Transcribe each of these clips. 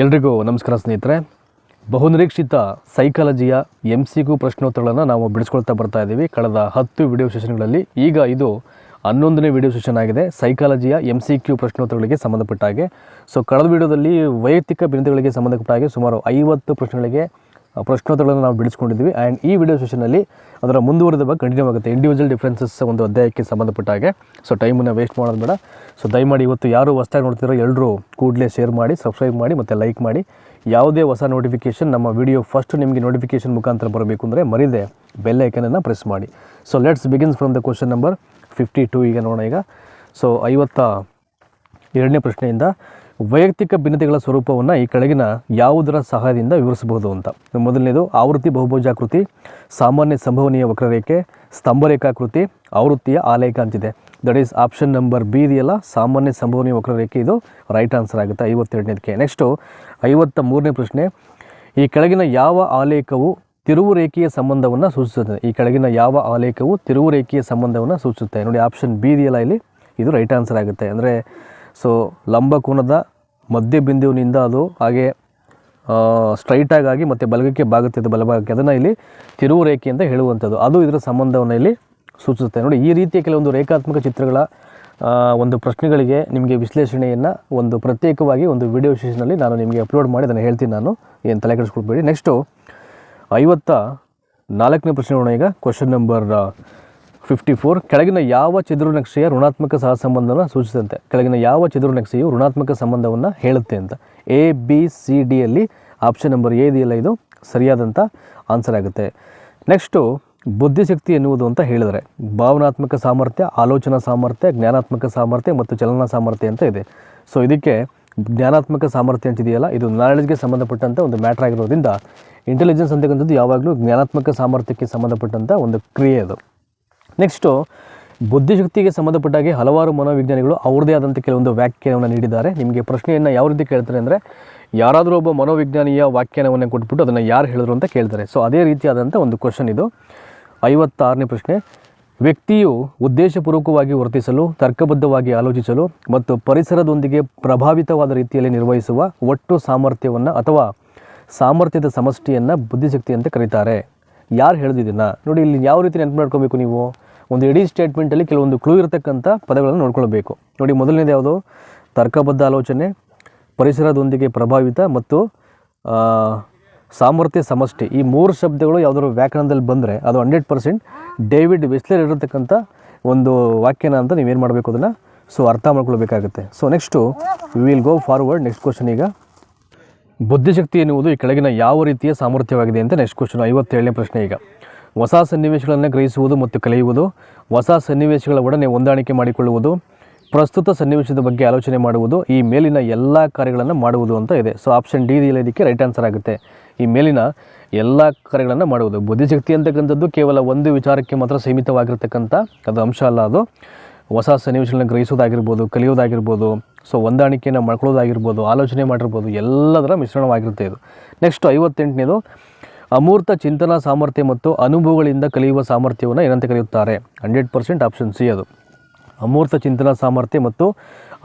ಎಲ್ರಿಗೂ ನಮಸ್ಕಾರ ಸ್ನೇಹಿತರೆ. ಬಹುನಿರೀಕ್ಷಿತ ಸೈಕಾಲಜಿಯ ಎಂ ಸಿ ಕ್ಯೂ ಪ್ರಶ್ನೋತ್ತರಗಳನ್ನು ನಾವು ಬಿಡಿಸ್ಕೊಳ್ತಾ ಬರ್ತಾ ಇದ್ದೀವಿ. ಕಳೆದ ಹತ್ತು ವಿಡಿಯೋ ಸೆಷನ್ಗಳಲ್ಲಿ ಈಗ ಇದು ಹನ್ನೊಂದನೇ ವಿಡಿಯೋ ಸೆಷನ್ ಆಗಿದೆ. ಸೈಕಾಲಜಿಯ ಎಂ ಸಿ ಕ್ಯೂ ಪ್ರಶ್ನೋತ್ತರಗಳಿಗೆ ಸಂಬಂಧಪಟ್ಟ ಹಾಗೆ ಸೊ ಕಳೆದ ವಿಡಿಯೋದಲ್ಲಿ ವೈಯಕ್ತಿಕ ಭಿನ್ನತೆಗಳಿಗೆ ಸಂಬಂಧಪಟ್ಟ ಹಾಗೆ ಸುಮಾರು ಐವತ್ತು ಪ್ರಶ್ನೆಗಳಿಗೆ ಪ್ರಶ್ನೋತ್ತರಗಳನ್ನು ನಾವು ಬಿಡಿಸ್ಕೊಂಡಿದ್ವಿ ಆ್ಯಂಡ್ ಈ ವಿಡಿಯೋ ಸೆಷನಲ್ಲಿ ಅದರ ಮುಂದುವರೆದ ಬಗ್ಗೆ ಕಂಟಿನ್ಯೂ ಆಗುತ್ತೆ ಇಂಡಿವಿಜುವಲ್ ಡಿಫ್ರೆನ್ಸಸ್ ಒಂದು ಅಧ್ಯಾಯಕ್ಕೆ ಸಂಬಂಧಪಟ್ಟ ಹಾಗೆ. ಸೊ ಟೈಮನ್ನು ವೇಸ್ಟ್ ಮಾಡೋದು ಬೇಡ. ಸೊ ದಯಮಾಡಿ ಇವತ್ತು ಯಾರು ಹೊಸ್ದಾಗಿ ನೋಡ್ತಿರೋ ಎಲ್ಲರೂ ಕೂಡಲೇ ಶೇರ್ ಮಾಡಿ ಸಬ್ಸ್ಕ್ರೈಬ್ ಮಾಡಿ ಮತ್ತು ಲೈಕ್ ಮಾಡಿ. ಯಾವುದೇ ಹೊಸ ನೋಟಿಫಿಕೇಷನ್ ನಮ್ಮ ವಿಡಿಯೋ ಫಸ್ಟ್ ನಿಮಗೆ ನೋಟಿಫಿಕೇಷನ್ ಮುಖಾಂತರ ಬರಬೇಕು ಅಂದರೆ ಮರಿದೆ ಬೆಲ್ ಐಕನನ್ನು ಪ್ರೆಸ್ ಮಾಡಿ. So let's begins from the question number fifty two ಈಗ ನೋಡೋಣ ಈಗ. ಸೊ ಐವತ್ತ ಎರಡನೇ ಪ್ರಶ್ನೆಯಿಂದ ವೈಯಕ್ತಿಕ ಭಿನ್ನತೆಗಳ ಸ್ವರೂಪವನ್ನು ಈ ಕೆಳಗಿನ ಯಾವುದರ ಸಹಾಯದಿಂದ ವಿವರಿಸಬಹುದು ಅಂತ. ಮೊದಲನೇದು ಆವೃತ್ತಿ ಬಹುಭೋಜಾಕೃತಿ, ಸಾಮಾನ್ಯ ಸಂಭವನೀಯ ವಕ್ರರೇಖೆ, ಸ್ತಂಭರೇಖಾಕೃತಿ, ಆವೃತ್ತಿಯ ಆಲೇಖ ಅಂತಿದೆ. That is option number B ಇದೆಯಲ್ಲ, ಸಾಮಾನ್ಯ ಸಂಭವನೀಯ ವಕ್ರರೇಖೆ ಇದು ರೈಟ್ ಆನ್ಸರ್ ಆಗುತ್ತೆ ಐವತ್ತೆರಡನೇದಕ್ಕೆ ನೆಕ್ಸ್ಟು ಐವತ್ತ ಮೂರನೇ ಪ್ರಶ್ನೆ. ಈ ಕೆಳಗಿನ ಯಾವ ಆಲೇಖವು ತಿರುವು ರೇಖೆಯ ಸಂಬಂಧವನ್ನು ಸೂಚಿಸುತ್ತದೆ? ಈ ಕೆಳಗಿನ ಯಾವ ಆಲೇಖವು ತಿರುವು ರೇಖೆಯ ಸಂಬಂಧವನ್ನು ಸೂಚಿಸುತ್ತೆ? ನೋಡಿ ಆಪ್ಷನ್ ಬಿ ಇದೆಯಲ್ಲ ಇಲ್ಲಿ, ಇದು ರೈಟ್ ಆನ್ಸರ್ ಆಗುತ್ತೆ. ಅಂದರೆ ಸೊ ಲಂಬಕೋನದ ಮಧ್ಯಬಿಂದುವಿನಿಂದ ಅದು ಹಾಗೆ ಸ್ಟ್ರೈಟಾಗಿ ಮತ್ತು ಬಲಗಕ್ಕೆ ಬಾಗುತ್ತಿದ್ದು ಬಲಭಾಗಕ್ಕೆ. ಅದನ್ನು ಇಲ್ಲಿ ತಿರುವು ರೇಖೆ ಅಂತ ಹೇಳುವಂಥದ್ದು. ಅದು ಇದರ ಸಂಬಂಧವನ್ನು ಇಲ್ಲಿ ಸೂಚಿಸುತ್ತೆ. ನೋಡಿ, ಈ ರೀತಿಯ ಕೆಲವೊಂದು ರೇಖಾತ್ಮಕ ಚಿತ್ರಗಳ ಒಂದು ಪ್ರಶ್ನೆಗಳಿಗೆ ನಿಮಗೆ ವಿಶ್ಲೇಷಣೆಯನ್ನು ಒಂದು ಪ್ರತ್ಯೇಕವಾಗಿ ಒಂದು ವಿಡಿಯೋ ಸೆಷನಲ್ಲಿ ನಾನು ನಿಮಗೆ ಅಪ್ಲೋಡ್ ಮಾಡಿ, ಅದನ್ನು ಹೇಳ್ತೀನಿ ನಾನು. ಏನು ತಲೆ ಕೆಡಿಸ್ಕೊಳ್ಬೇಡಿ. ನೆಕ್ಸ್ಟು ಐವತ್ತ ನಾಲ್ಕನೇ ಪ್ರಶ್ನೆ ನೋಡೋಣ ಈಗ. ಕ್ವಶನ್ ನಂಬರ್ ಫಿಫ್ಟಿ ಫೋರ್ ಕೆಳಗಿನ ಯಾವ ಚದುರು ನಕ್ಷೆಯ ಋಣಾತ್ಮಕ ಸಹಸಂಬಂಧವನ್ನು ಸೂಚಿಸುತ್ತೆ. ಕೆಳಗಿನ ಯಾವ ಚದುರು ನಕ್ಷೆಯು ಋಣಾತ್ಮಕ ಸಂಬಂಧವನ್ನು ಹೇಳುತ್ತೆ ಅಂತ. ಎ ಬಿ ಸಿ ಡಿಯಲ್ಲಿ ಆಪ್ಷನ್ ನಂಬರ್ ಎ ಇದೆಯಲ್ಲ, ಇದು ಸರಿಯಾದಂಥ ಆನ್ಸರ್ ಆಗುತ್ತೆ. ನೆಕ್ಸ್ಟು ಬುದ್ಧಿಶಕ್ತಿ ಎನ್ನುವುದು ಅಂತ ಹೇಳಿದರೆ, ಭಾವನಾತ್ಮಕ ಸಾಮರ್ಥ್ಯ, ಆಲೋಚನಾ ಸಾಮರ್ಥ್ಯ, ಜ್ಞಾನಾತ್ಮಕ ಸಾಮರ್ಥ್ಯ ಮತ್ತು ಚಲನಾ ಸಾಮರ್ಥ್ಯ ಅಂತ ಇದೆ. ಸೊ ಇದಕ್ಕೆ ಜ್ಞಾನಾತ್ಮಕ ಸಾಮರ್ಥ್ಯ ಅಂತಿದೆಯಲ್ಲ, ಇದು ನಾಲೆಡ್ಜ್ಗೆ ಸಂಬಂಧಪಟ್ಟಂಥ ಒಂದು ಮ್ಯಾಟ್ರ್ ಆಗಿರೋದ್ರಿಂದ ಇಂಟೆಲಿಜೆನ್ಸ್ ಅಂತಕ್ಕಂಥದ್ದು ಯಾವಾಗಲೂ ಜ್ಞಾನಾತ್ಮಕ ಸಾಮರ್ಥ್ಯಕ್ಕೆ ಸಂಬಂಧಪಟ್ಟಂಥ ಒಂದು ಕ್ರಿಯೆ ಅದು. ನೆಕ್ಸ್ಟು ಬುದ್ಧಿಶಕ್ತಿಗೆ ಸಂಬಂಧಪಟ್ಟಾಗೆ ಹಲವಾರು ಮನೋವಿಜ್ಞಾನಿಗಳು ಅವ್ರದ್ದೇ ಆದಂಥ ಕೆಲವೊಂದು ವ್ಯಾಖ್ಯಾನವನ್ನು ನೀಡಿದ್ದಾರೆ. ನಿಮಗೆ ಪ್ರಶ್ನೆಯನ್ನು ಯಾವ ರೀತಿ ಕೇಳ್ತಾರೆ ಅಂದರೆ, ಯಾರಾದರೂ ಒಬ್ಬ ಮನೋವಿಜ್ಞಾನಿಯ ವ್ಯಾಖ್ಯಾನವನ್ನು ಕೊಟ್ಬಿಟ್ಟು ಅದನ್ನು ಯಾರು ಹೇಳಿದ್ರು ಅಂತ ಕೇಳ್ತಾರೆ. ಸೊ ಅದೇ ರೀತಿಯಾದಂಥ ಒಂದು ಕ್ವಶನ್ ಇದು. ಐವತ್ತಾರನೇ ಪ್ರಶ್ನೆ. ವ್ಯಕ್ತಿಯು ಉದ್ದೇಶಪೂರ್ವಕವಾಗಿ ವರ್ತಿಸಲು, ತರ್ಕಬದ್ಧವಾಗಿ ಆಲೋಚಿಸಲು ಮತ್ತು ಪರಿಸರದೊಂದಿಗೆ ಪ್ರಭಾವಿತವಾದ ರೀತಿಯಲ್ಲಿ ನಿರ್ವಹಿಸುವ ಒಟ್ಟು ಸಾಮರ್ಥ್ಯವನ್ನು ಅಥವಾ ಸಾಮರ್ಥ್ಯದ ಸಮಷ್ಟಿಯನ್ನು ಬುದ್ಧಿಶಕ್ತಿ ಅಂತ ಕರೀತಾರೆ. ಯಾರು ಹೇಳಿದಿದ್ದನ್ನು ನೋಡಿ, ಇಲ್ಲಿ ಯಾವ ರೀತಿ ನೆನಪು ಮಾಡ್ಕೋಬೇಕು ನೀವು? ಒಂದು ಇಡೀ ಸ್ಟೇಟ್ಮೆಂಟಲ್ಲಿ ಕೆಲವೊಂದು ಕ್ಲೂ ಇರತಕ್ಕಂಥ ಪದಗಳನ್ನು ನೋಡ್ಕೊಳ್ಬೇಕು. ನೋಡಿ, ಮೊದಲನೇದು ಯಾವುದು? ತರ್ಕಬದ್ಧ ಆಲೋಚನೆ, ಪರಿಸರದೊಂದಿಗೆ ಪ್ರಭಾವಿತ ಮತ್ತು ಸಾಮರ್ಥ್ಯ ಸಮಷ್ಟಿ. ಈ ಮೂರು ಶಬ್ದಗಳು ಯಾವುದಾದ್ರು ವ್ಯಾಕರಣದಲ್ಲಿ ಬಂದರೆ ಅದು ಹಂಡ್ರೆಡ್ ಪರ್ಸೆಂಟ್ ಡೇವಿಡ್ ವೆಸ್ಲರ್ ಇರತಕ್ಕಂಥ ಒಂದು ವಾಕ್ಯನ ಅಂತ ನೀವೇನು ಮಾಡಬೇಕು ಅದನ್ನು? ಸೊ, ಅರ್ಥ ಮಾಡ್ಕೊಳ್ಬೇಕಾಗುತ್ತೆ. So next we will go forward next question ಈಗ. ಬುದ್ಧಿಶಕ್ತಿ ಎನ್ನುವುದು ಈ ಕೆಳಗಿನ ಯಾವ ರೀತಿಯ ಸಾಮರ್ಥ್ಯವಾಗಿದೆ ಅಂತ ನೆಕ್ಸ್ಟ್ ಕ್ವಶನ್ ಐವತ್ತೇಳನೇ ಪ್ರಶ್ನೆ ಈಗ. ಹೊಸ ಸನ್ನಿವೇಶಗಳನ್ನು ಗ್ರಹಿಸುವುದು ಮತ್ತು ಕಲಿಯುವುದು, ಹೊಸ ಸನ್ನಿವೇಶಗಳ ಒಡನೆ ಹೊಂದಾಣಿಕೆ ಮಾಡಿಕೊಳ್ಳುವುದು, ಪ್ರಸ್ತುತ ಸನ್ನಿವೇಶದ ಬಗ್ಗೆ ಆಲೋಚನೆ ಮಾಡುವುದು, ಈ ಮೇಲಿನ ಎಲ್ಲ ಕಾರ್ಯಗಳನ್ನು ಮಾಡುವುದು ಅಂತ ಇದೆ. ಸೊ ಆಪ್ಷನ್ ಡಿ ಇದಕ್ಕೆ ರೈಟ್ ಆನ್ಸರ್ ಆಗುತ್ತೆ. ಈ ಮೇಲಿನ ಎಲ್ಲ ಕಾರ್ಯಗಳನ್ನು ಮಾಡುವುದು. ಬುದ್ಧಿಶಕ್ತಿ ಅಂತಕ್ಕಂಥದ್ದು ಕೇವಲ ಒಂದು ವಿಚಾರಕ್ಕೆ ಮಾತ್ರ ಸೀಮಿತವಾಗಿರ್ತಕ್ಕಂಥ ಅದು ಅಂಶ ಅಲ್ಲ ಅದು. ಹೊಸ ಸನ್ನಿವೇಶಗಳನ್ನ ಗ್ರಹಿಸೋದಾಗಿರ್ಬೋದು, ಕಲಿಯೋದಾಗಿರ್ಬೋದು ಸೊ ಹೊಂದಾಣಿಕೆಯನ್ನು ಮಾಡ್ಕೊಳ್ಳೋದಾಗಿರ್ಬೋದು, ಆಲೋಚನೆ ಮಾಡಿರ್ಬೋದು, ಎಲ್ಲದರ ಮಿಶ್ರಣವಾಗಿರುತ್ತೆ ಇದು. ನೆಕ್ಸ್ಟ್ ಐವತ್ತೆಂಟನೇದು ಅಮೂರ್ತ ಚಿಂತನಾ ಸಾಮರ್ಥ್ಯ ಮತ್ತು ಅನುಭವಗಳಿಂದ ಕಲಿಯುವ ಸಾಮರ್ಥ್ಯವನ್ನು ಏನಂತ ಕರೆಯುತ್ತಾರೆ. ಹಂಡ್ರೆಡ್ ಪರ್ಸೆಂಟ್ ಆಪ್ಷನ್ ಸಿ ಅದು. ಅಮೂರ್ತ ಚಿಂತನಾ ಸಾಮರ್ಥ್ಯ ಮತ್ತು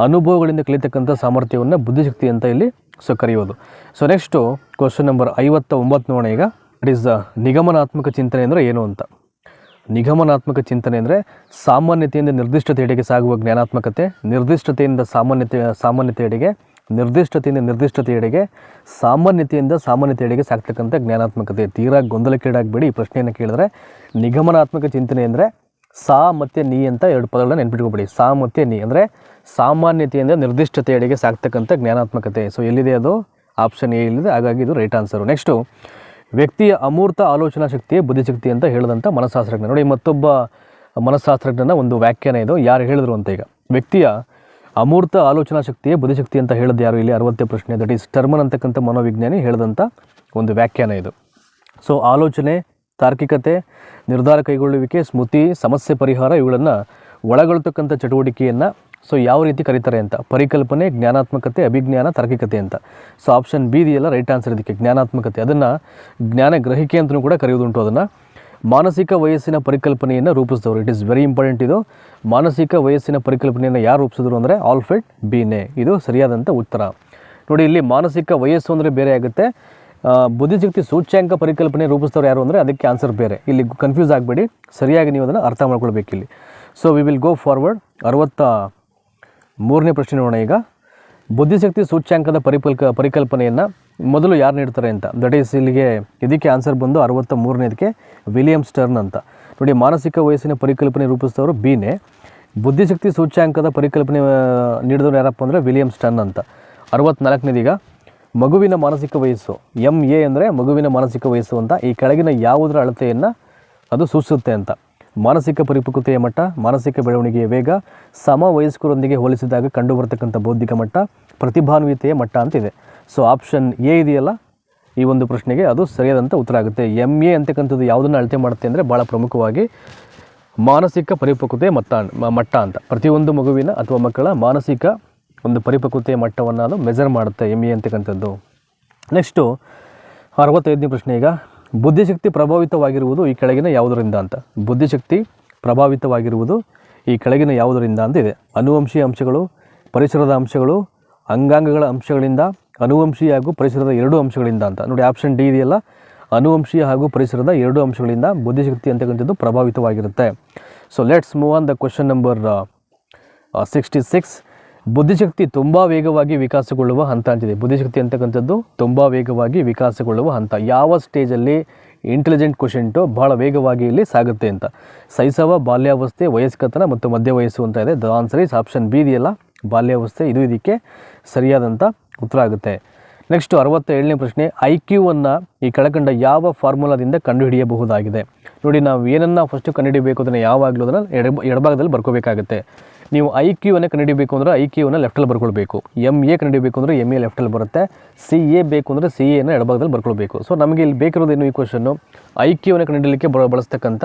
ಅನುಭವಗಳಿಂದ ಕಲಿತಕ್ಕಂಥ ಸಾಮರ್ಥ್ಯವನ್ನು ಬುದ್ಧಿಶಕ್ತಿ ಅಂತ ಇಲ್ಲಿ ಸೊ ಕರೆಯೋದು ಸೊ ನೆಕ್ಸ್ಟು ಕ್ವಶನ್ ನಂಬರ್ ಐವತ್ತ ಒಂಬತ್ತು ನೋಡೋಣ ಈಗ. ಇಟ್ ಈಸ್ ನಿಗಮನಾತ್ಮಕ ಚಿಂತನೆ ಅಂದರೆ ಏನು ಅಂತ? ನಿಗಮನಾತ್ಮಕ ಚಿಂತನೆ ಅಂದರೆ ಸಾಮಾನ್ಯತೆಯಿಂದ ನಿರ್ದಿಷ್ಟತೆಯಡೆಗೆ ಸಾಗುವ ಜ್ಞಾನಾತ್ಮಕತೆ, ನಿರ್ದಿಷ್ಟತೆಯಿಂದ ಸಾಮಾನ್ಯತೆ, ಸಾಮಾನ್ಯತೆಯೆಡೆಗೆ ನಿರ್ದಿಷ್ಟತೆಯಿಂದ ನಿರ್ದಿಷ್ಟತೆಯೆಡೆಗೆ, ಸಾಮಾನ್ಯತೆಯಿಂದ ಸಾಮಾನ್ಯತೆಯೆಡೆಗೆ ಸಾಕ್ತಕ್ಕಂಥ ಜ್ಞಾನಾತ್ಮಕತೆ, ತೀರಾ ಗೊಂದಲಕ್ಕೀಡಾಗಬೇಡಿ ಈ ಪ್ರಶ್ನೆಯನ್ನು ಕೇಳಿದ್ರೆ. ನಿಗಮನಾತ್ಮಕ ಚಿಂತನೆ ಅಂದರೆ ಸಾ ಮತ್ತು ನೀ ಅಂತ ಎರಡು ಪದಗಳನ್ನ ನೆನ್ಪಿಟ್ಕೊಬೇಡಿ. ಸಾ ಮತ್ತು ನೀ ಅಂದರೆ ಸಾಮಾನ್ಯತೆಯಿಂದ ನಿರ್ದಿಷ್ಟತೆಯೆಡೆಗೆ ಸಾಕ್ತಕ್ಕಂಥ ಜ್ಞಾನಾತ್ಮಕತೆ. ಸೊ ಎಲ್ಲಿದೆ ಅದು? ಆಪ್ಷನ್ ಎ ಇಲ್ಲಿದೆ ಹಾಗಾಗಿ ಇದು ರೈಟ್ ಆನ್ಸರು ನೆಕ್ಸ್ಟು ವ್ಯಕ್ತಿಯ ಅಮೂರ್ತ ಆಲೋಚನಾ ಶಕ್ತಿಯೇ ಬುದ್ಧಿಶಕ್ತಿ ಅಂತ ಹೇಳಿದಂಥ ಮನಸ್ಸಾಸ್ತ್ರಜ್ಞ ನೋಡಿ, ಮತ್ತೊಬ್ಬ ಮನಸ್ಸಾಸ್ತ್ರಜ್ಞನ ಒಂದು ವ್ಯಾಖ್ಯಾನ ಇದು. ಯಾರು ಹೇಳಿದ್ರು ಅಂತ ಈಗ. ವ್ಯಕ್ತಿಯ ಅಮೂರ್ತ ಆಲೋಚನಾ ಶಕ್ತಿಯೇ ಬುದ್ಧಿಶಕ್ತಿ ಅಂತ ಹೇಳಿದ ಯಾರು ಇಲ್ಲಿ? ಅರವತ್ತೇ ಪ್ರಶ್ನೆ. ದಟ್ ಈಸ್ ಟರ್ಮನ್ ಅಂತಕ್ಕಂಥ ಮನೋವಿಜ್ಞಾನಿ ಹೇಳಿದಂಥ ಒಂದು ವ್ಯಾಖ್ಯಾನ ಇದು. ಸೊ ಆಲೋಚನೆ, ತಾರ್ಕಿಕತೆ, ನಿರ್ಧಾರ ಕೈಗೊಳ್ಳುವಿಕೆ, ಸ್ಮೃತಿ, ಸಮಸ್ಯೆ ಪರಿಹಾರ ಇವುಗಳನ್ನು ಒಳಗೊಳ್ತಕ್ಕಂಥ ಚಟುವಟಿಕೆಯನ್ನು ಸೊ, ಯಾವ ರೀತಿ ಕರೀತಾರೆ ಅಂತ? ಪರಿಕಲ್ಪನೆ, ಜ್ಞಾನಾತ್ಮಕತೆ, ಅಭಿಜ್ಞಾನ, ತಾರ್ಕಿಕತೆ ಅಂತ. ಸೊ ಆಪ್ಷನ್ ಬಿ ಇದೆಯಲ್ಲ? ರೈಟ್ ಆನ್ಸರ್ ಇದಕ್ಕೆ. ಜ್ಞಾನಾತ್ಮಕತೆ. ಅದನ್ನು ಜ್ಞಾನ ಗ್ರಹಿಕೆ ಅಂತಲೂ ಕೂಡ ಕರೆಯೋದುಂಟು ಅದನ್ನು. ಮಾನಸಿಕ ವಯಸ್ಸಿನ ಪರಿಕಲ್ಪನೆಯನ್ನು ರೂಪಿಸಿದವರು. ಇಟ್ ಇಸ್ ವೆರಿ ಇಂಪಾರ್ಟೆಂಟ್ ಇದು. ಮಾನಸಿಕ ವಯಸ್ಸಿನ ಪರಿಕಲ್ಪನೆಯನ್ನು ಯಾರು ರೂಪಿಸಿದ್ರು ಅಂದರೆ ಆಲ್ಫ್ರೆಡ್ ಬೀನೆ. ಇದು ಸರಿಯಾದಂಥ ಉತ್ತರ. ನೋಡಿ, ಇಲ್ಲಿ ಮಾನಸಿಕ ವಯಸ್ಸು ಅಂದರೆ ಬೇರೆ ಆಗುತ್ತೆ. ಬುದ್ಧಿಶಕ್ತಿ ಸೂಚ್ಯಾಂಕ ಪರಿಕಲ್ಪನೆ ರೂಪಿಸಿದವರು ಯಾರು ಅಂದರೆ ಅದಕ್ಕೆ ಆನ್ಸರ್ ಬೇರೆ. ಇಲ್ಲಿ ಕನ್ಫ್ಯೂಸ್ ಆಗಬೇಡಿ. ಸರಿಯಾಗಿ ನೀವು ಅದನ್ನು ಅರ್ಥ ಮಾಡ್ಕೊಳ್ಬೇಕು ಇಲ್ಲಿ so we will go forward ಅರವತ್ತ ಮೂರನೇ ಪ್ರಶ್ನೆ ನೋಡೋಣ ಈಗ. ಬುದ್ಧಿಶಕ್ತಿ ಸೂಚ್ಯಾಂಕದ ಪರಿಕಲ್ಪ ಪರಿಕಲ್ಪನೆಯನ್ನು ಮೊದಲು ಯಾರು ನೀಡ್ತಾರೆ ಅಂತ? ದಟ್ ಈಸ್ ಇಲ್ಲಿಗೆ ಇದಕ್ಕೆ ಆನ್ಸರ್ ಬಂದು ಅರವತ್ತ ಮೂರನೇದಕ್ಕೆ ವಿಲಿಯಮ್ ಸ್ಟರ್ನ್ ಅಂತ. ನೋಡಿ, ಮಾನಸಿಕ ವಯಸ್ಸಿನ ಪರಿಕಲ್ಪನೆ ರೂಪಿಸಿದವರು ಬಿನೇ ಬುದ್ಧಿಶಕ್ತಿ ಸೂಚ್ಯಾಂಕದ ಪರಿಕಲ್ಪನೆ ನೀಡಿದವರು ಯಾರಪ್ಪ ಅಂದರೆ ವಿಲಿಯಮ್ ಸ್ಟರ್ನ್ ಅಂತ. ಅರವತ್ನಾಲ್ಕನೇದೀಗ ಮಗುವಿನ ಮಾನಸಿಕ ವಯಸ್ಸು ಎಂ ಎ ಅಂದರೆ ಮಗುವಿನ ಮಾನಸಿಕ ವಯಸ್ಸು ಅಂತ. ಈ ಕೆಳಗಿನ ಯಾವುದರ ಅಳತೆಯನ್ನು ಅದು ಸೂಚಿಸುತ್ತೆ ಅಂತ. ಮಾನಸಿಕ ಪರಿಪಕ್ವತೆಯ ಮಟ್ಟ, ಮಾನಸಿಕ ಬೆಳವಣಿಗೆಯ ವೇಗ ಸಮ ವಯಸ್ಕರೊಂದಿಗೆ ಹೋಲಿಸಿದಾಗ ಕಂಡುಬರ್ತಕ್ಕಂಥ ಬೌದ್ಧಿಕ ಮಟ್ಟ, ಪ್ರತಿಭಾನ್ವಿತೆಯ ಮಟ್ಟ ಅಂತಿದೆ. ಸೊ ಆಪ್ಷನ್ ಎ ಇದೆಯಲ್ಲ? ಈ ಒಂದು ಪ್ರಶ್ನೆಗೆ ಅದು ಸರಿಯಾದಂಥ ಉತ್ತರ ಆಗುತ್ತೆ. ಎಂ ಎ ಅಂತಕ್ಕಂಥದ್ದು ಯಾವುದನ್ನು ಅಳತೆ ಮಾಡುತ್ತೆ ಅಂದರೆ ಭಾಳ ಪ್ರಮುಖವಾಗಿ ಮಾನಸಿಕ ಪರಿಪಕ್ವತೆ ಮಟ್ಟ ಮಟ್ಟ ಅಂತ. ಪ್ರತಿಯೊಂದು ಮಗುವಿನ ಅಥವಾ ಮಕ್ಕಳ ಮಾನಸಿಕ ಒಂದು ಪರಿಪಕ್ವತೆಯ ಮಟ್ಟವನ್ನು ಅದು ಮೆಜರ್ ಮಾಡುತ್ತೆ ಎಂ ಎ ಅಂತಕ್ಕಂಥದ್ದು. ನೆಕ್ಸ್ಟು ಅರವತ್ತೈದನೇ ಪ್ರಶ್ನೆ ಈಗ. ಬುದ್ಧಿಶಕ್ತಿ ಪ್ರಭಾವಿತವಾಗಿರುವುದು ಈ ಕೆಳಗಿನ ಯಾವುದರಿಂದ ಅಂತ. ಬುದ್ಧಿಶಕ್ತಿ ಪ್ರಭಾವಿತವಾಗಿರುವುದು ಈ ಕೆಳಗಿನ ಯಾವುದರಿಂದ ಅಂತ ಇದೆ. ಅನುವಂಶೀಯ ಅಂಶಗಳು, ಪರಿಸರದ ಅಂಶಗಳು, ಅಂಗಾಂಗಗಳ ಅಂಶಗಳಿಂದ ಅನುವಂಶೀಯ ಹಾಗೂ ಪರಿಸರದ ಎರಡು ಅಂಶಗಳಿಂದ ಅಂತ. ನೋಡಿ ಆಪ್ಷನ್ ಡಿ ಇದೆಯಲ್ಲ? ಅನುವಂಶೀಯ ಹಾಗೂ ಪರಿಸರದ ಎರಡು ಅಂಶಗಳಿಂದ ಬುದ್ಧಿಶಕ್ತಿ ಅಂತಕ್ಕಂಥದ್ದು ಪ್ರಭಾವಿತವಾಗಿರುತ್ತೆ. So let's move on the question number sixty six ಬುದ್ಧಿಶಕ್ತಿ ತುಂಬ ವೇಗವಾಗಿ ವಿಕಾಸಗೊಳ್ಳುವ ಹಂತ ಅಂತಿದೆ. ಬುದ್ಧಿಶಕ್ತಿ ಅಂತಕ್ಕಂಥದ್ದು ತುಂಬ ವೇಗವಾಗಿ ವಿಕಾಸಗೊಳ್ಳುವ ಹಂತ. ಯಾವ ಸ್ಟೇಜಲ್ಲಿ ಇಂಟೆಲಿಜೆಂಟ್ ಕ್ವಶಂಟು ಭಾಳ ವೇಗವಾಗಿ ಇಲ್ಲಿ ಸಾಗುತ್ತೆ ಅಂತ. ಸೈಸವ ಬಾಲ್ಯಾವಸ್ಥೆ, ವಯಸ್ಕತನ ಮತ್ತು ಮಧ್ಯ ವಯಸ್ಸು ಅಂತ ಇದೆ. The answer is option B ಇದೆಯಲ್ಲ. ಬಾಲ್ಯಾವಸ್ಥೆ, ಇದು ಇದಕ್ಕೆ ಸರಿಯಾದಂಥ ಉತ್ತರ ಆಗುತ್ತೆ. ನೆಕ್ಸ್ಟ್ ಅರವತ್ತ ಏಳನೇ ಪ್ರಶ್ನೆ ಐ ಕ್ಯೂವನ್ನು ಈ ಕೆಳಕಂಡ ಯಾವ ಫಾರ್ಮುಲಾದಿಂದ ಕಂಡುಹಿಡಿಯಬಹುದಾಗಿದೆ? ನೋಡಿ, ನಾವು ಏನನ್ನು ಫಸ್ಟು ಕಂಡುಹಿಡಿಯಬೇಕು ಅದನ್ನು ಯಾವಾಗಲೂ ಅದನ್ನು ಎಡ, ಎಡಭಾಗದಲ್ಲಿ ಬರ್ಕೋಬೇಕಾಗುತ್ತೆ. ನೀವು ಐ ಕ್ಯೂವನ್ನು ಕಂಡುಹಿಡಿಯಬೇಕು ಅಂದರೆ ಐ ಕ್ಯೂವನ್ನು ಲೆಫ್ಟಲ್ಲಿ ಬರ್ಕೊಳ್ಬೇಕು. ಎಂ ಎ ಕಂಡುಹಿಡಿಯಬೇಕು ಅಂದರೆ ಎಂ ಎ ಲೆಫ್ಟಲ್ಲಿ ಬರುತ್ತೆ. ಸಿ ಎ ಬೇಕು ಅಂದರೆ ಸಿ ಎನ ಎಡಭಾಗದಲ್ಲಿ ಬರ್ಕೊಳ್ಬೇಕು. ಸೊ ನಮಗೆ ಇಲ್ಲಿ ಬೇಕಿರೋದೇನು ಈ ಕ್ವಶನ್ನು ಐ ಕ್ಯೂವನ್ನು ಕಂಡುಹಿಡಲಿಕ್ಕೆ ಬಳಸ್ತಕ್ಕಂಥ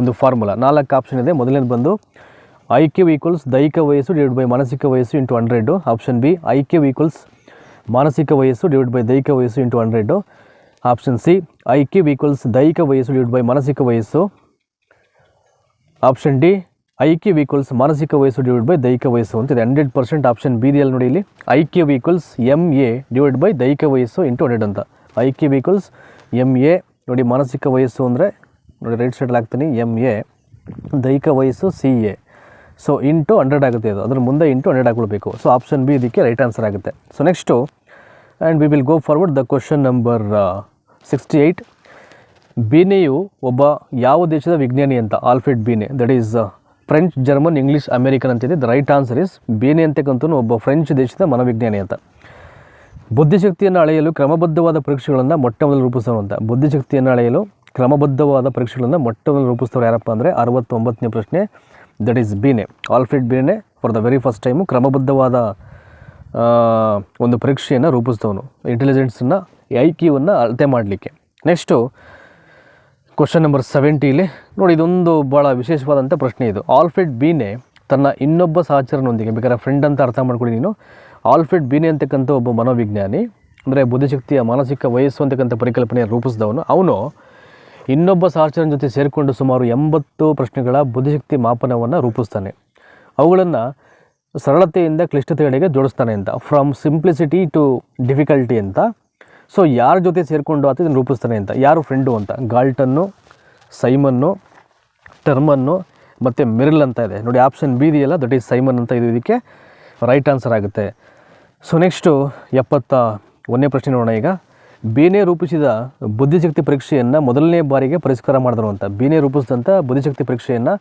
ಒಂದು ಫಾರ್ಮುಲಾ ನಾಲ್ಕು ಆಪ್ಷನ್ ಇದೆ. ಮೊದಲನೇದು ಬಂದು ಐ ಕ್ಯೂ ಈಕ್ವಲ್ಸ್ ದೈಹಿಕ ವಯಸ್ಸು ಡಿವೈಡ್ ಬೈ ಮಾನಸಿಕ ವಯಸ್ಸು into hundred option B I Q equals ಮಾನಸಿಕ ವಯಸ್ಸು ಡಿವೈಡ್ ಬೈ ದೈಹಿಕ ವಯಸ್ಸು into hundred option C I Q equals ದೈಹಿಕ ವಯಸ್ಸು ಡಿವೈಡ್ ಬೈ ಮಾನಸಿಕ ವಯಸ್ಸು. ಆಪ್ಷನ್ ಡಿ ಐ ಕ್ಯೂ ಮಾನಸಿಕ ವಯಸ್ಸು ಡಿವೈಡ್ ಬೈ ದೈಹಿಕ ವಯಸ್ಸು ಅಂತಿದೆ. ಹಂಡ್ರೆಡ್ ಪರ್ಸೆಂಟ್ ಆಪ್ಷನ್ ಬಿ ಡಿಯಲ್ಲಿ ನೋಡಿ ಇಲ್ಲಿ. I Q equals M A divide by ದೈಹಿಕ ವಯಸ್ಸು ಇಂಟು ಹಂಡ್ರೆಡ್ ಅಂತ. I Q equals M A ನೋಡಿ ಮಾನಸಿಕ ವಯಸ್ಸು ಅಂದರೆ ನೋಡಿ ರೈಟ್ ಸೈಡಲ್ಲಿ ಹಾಕ್ತೀನಿ. ಎಂ ಎ ದೈಹಿಕ ವಯಸ್ಸು C A. So into hundred ಆಗುತ್ತೆ ಅದು. ಅದ್ರ ಮುಂದೆ ಇಂಟು ಹಂಡ್ರೆಡ್ ಹಾಕೊಳ್ಬೇಕು ಸೊ ಆಪ್ಷನ್ ಬಿ ಇದಕ್ಕೆ ರೈಟ್ ಆನ್ಸರ್ ಆಗುತ್ತೆ. So next and we will go forward the question number sixty eight ಬೀನೆಯು ಒಬ್ಬ ಯಾವ ದೇಶದ ವಿಜ್ಞಾನಿ ಅಂತ? Alfred Binet. That is French, German, English, American ಅಂತಿದೆ. The right answer is Binet ಅಂತಕ್ಕಂಥ ಒಬ್ಬ ಫ್ರೆಂಚ್ ದೇಶದ ಮನೋವಿಜ್ಞಾನಿ ಅಂತ. ಬುದ್ಧಿಶಕ್ತಿಯನ್ನು ಅಳೆಯಲು ಕ್ರಮಬದ್ಧವಾದ ಪರೀಕ್ಷೆಗಳನ್ನು ಮೊಟ್ಟ ಮೊದಲು ಅಂತ. ಬುದ್ಧಿಶಕ್ತಿಯನ್ನು ಅಳೆಯಲು ಕ್ರಮಬದ್ಧವಾದ ಪರೀಕ್ಷೆಗಳನ್ನು ಮೊಟ್ಟ ಮೊದಲು ರೂಪಿಸಿದವರು ಯಾರಪ್ಪ ಅಂದರೆ ಅರವತ್ತೊಂಬತ್ತನೇ ಪ್ರಶ್ನೆ. That is Binet. Alfred Binet for the very first time ಕ್ರಮಬದ್ಧವಾದ ಒಂದು ಪರೀಕ್ಷೆಯನ್ನು ರೂಪಿಸಿದವನು. ಇಂಟೆಲಿಜೆನ್ಸನ್ನು ಐ ಕ್ಯೂವನ್ನು ಅಳತೆ ಮಾಡಲಿಕ್ಕೆ. ನೆಕ್ಸ್ಟು ಕ್ವಶನ್ ನಂಬರ್ ಸೆವೆಂಟಿಲಿ ನೋಡಿ, ಇದೊಂದು ಭಾಳ ವಿಶೇಷವಾದಂಥ ಪ್ರಶ್ನೆ ಇದು. ಆಲ್ಫ್ರೆಡ್ ಬೀನೆ ತನ್ನ ಇನ್ನೊಬ್ಬ ಸಹಚರನೊಂದಿಗೆ, ಬೇಕಾದ್ರೆ ಫ್ರೆಂಡ್ ಅಂತ ಅರ್ಥ ಮಾಡ್ಕೊಳ್ಳಿ ನೀನು. ಆಲ್ಫ್ರೆಡ್ ಬೀನೆ ಅಂತಕ್ಕಂಥ ಒಬ್ಬ ಮನೋವಿಜ್ಞಾನಿ, ಅಂದರೆ ಬುದ್ಧಿಶಕ್ತಿಯ ಮಾನಸಿಕ ವಯಸ್ಸು ಅಂತಕ್ಕಂಥ ಪರಿಕಲ್ಪನೆ ರೂಪಿಸಿದವನು. ಅವನು ಇನ್ನೊಬ್ಬ ಸಹಚರನ ಜೊತೆ ಸೇರಿಕೊಂಡು ಸುಮಾರು ಎಂಬತ್ತು ಪ್ರಶ್ನೆಗಳ ಬುದ್ಧಿಶಕ್ತಿ ಮಾಪನವನ್ನು ರೂಪಿಸ್ತಾನೆ. ಅವುಗಳನ್ನು ಸರಳತೆಯಿಂದ, ಕ್ಲಿಷ್ಟತೆಗಳಿಗೆ ಜೋಡಿಸ್ತಾನೆ ಅಂತ. ಫ್ರಮ್ ಸಿಂಪ್ಲಿಸಿಟಿ ಟು ಡಿಫಿಕಲ್ಟಿ ಅಂತ. ಸೊ ಯಾರ ಜೊತೆ ಸೇರಿಕೊಂಡು ಆತ ಇದನ್ನು ರೂಪಿಸ್ತಾನೆ ಅಂತ? ಯಾರು ಫ್ರೆಂಡು ಅಂತ? ಗಾಲ್ಟನ್ನು, ಸೈಮನ್ನು, ಟರ್ಮನ್ನು, ಮತ್ತು ಮಿರಿಲ್ ಅಂತ ಇದೆ. ನೋಡಿ ಆಪ್ಷನ್ ಬಿ ಇದೆಯಲ್ಲ ದಟ್ ಈಸ್ ಸೈಮನ್ ಅಂತ ಇದು ಇದಕ್ಕೆ ರೈಟ್ ಆನ್ಸರ್ ಆಗುತ್ತೆ. ಸೊ ನೆಕ್ಸ್ಟು ಎಪ್ಪತ್ತ ಒಂದನೇ ಪ್ರಶ್ನೆ ನೋಡೋಣ ಈಗ. ಬೇನೆ ರೂಪಿಸಿದ ಬುದ್ಧಿಶಕ್ತಿ ಪರೀಕ್ಷೆಯನ್ನು ಮೊದಲನೇ ಬಾರಿಗೆ ಪರಿಷ್ಕಾರ ಮಾಡಿದ್ರು ಅಂತ. ಬೇನೆ ರೂಪಿಸಿದಂಥ ಬುದ್ಧಿಶಕ್ತಿ ಪರೀಕ್ಷೆಯನ್ನು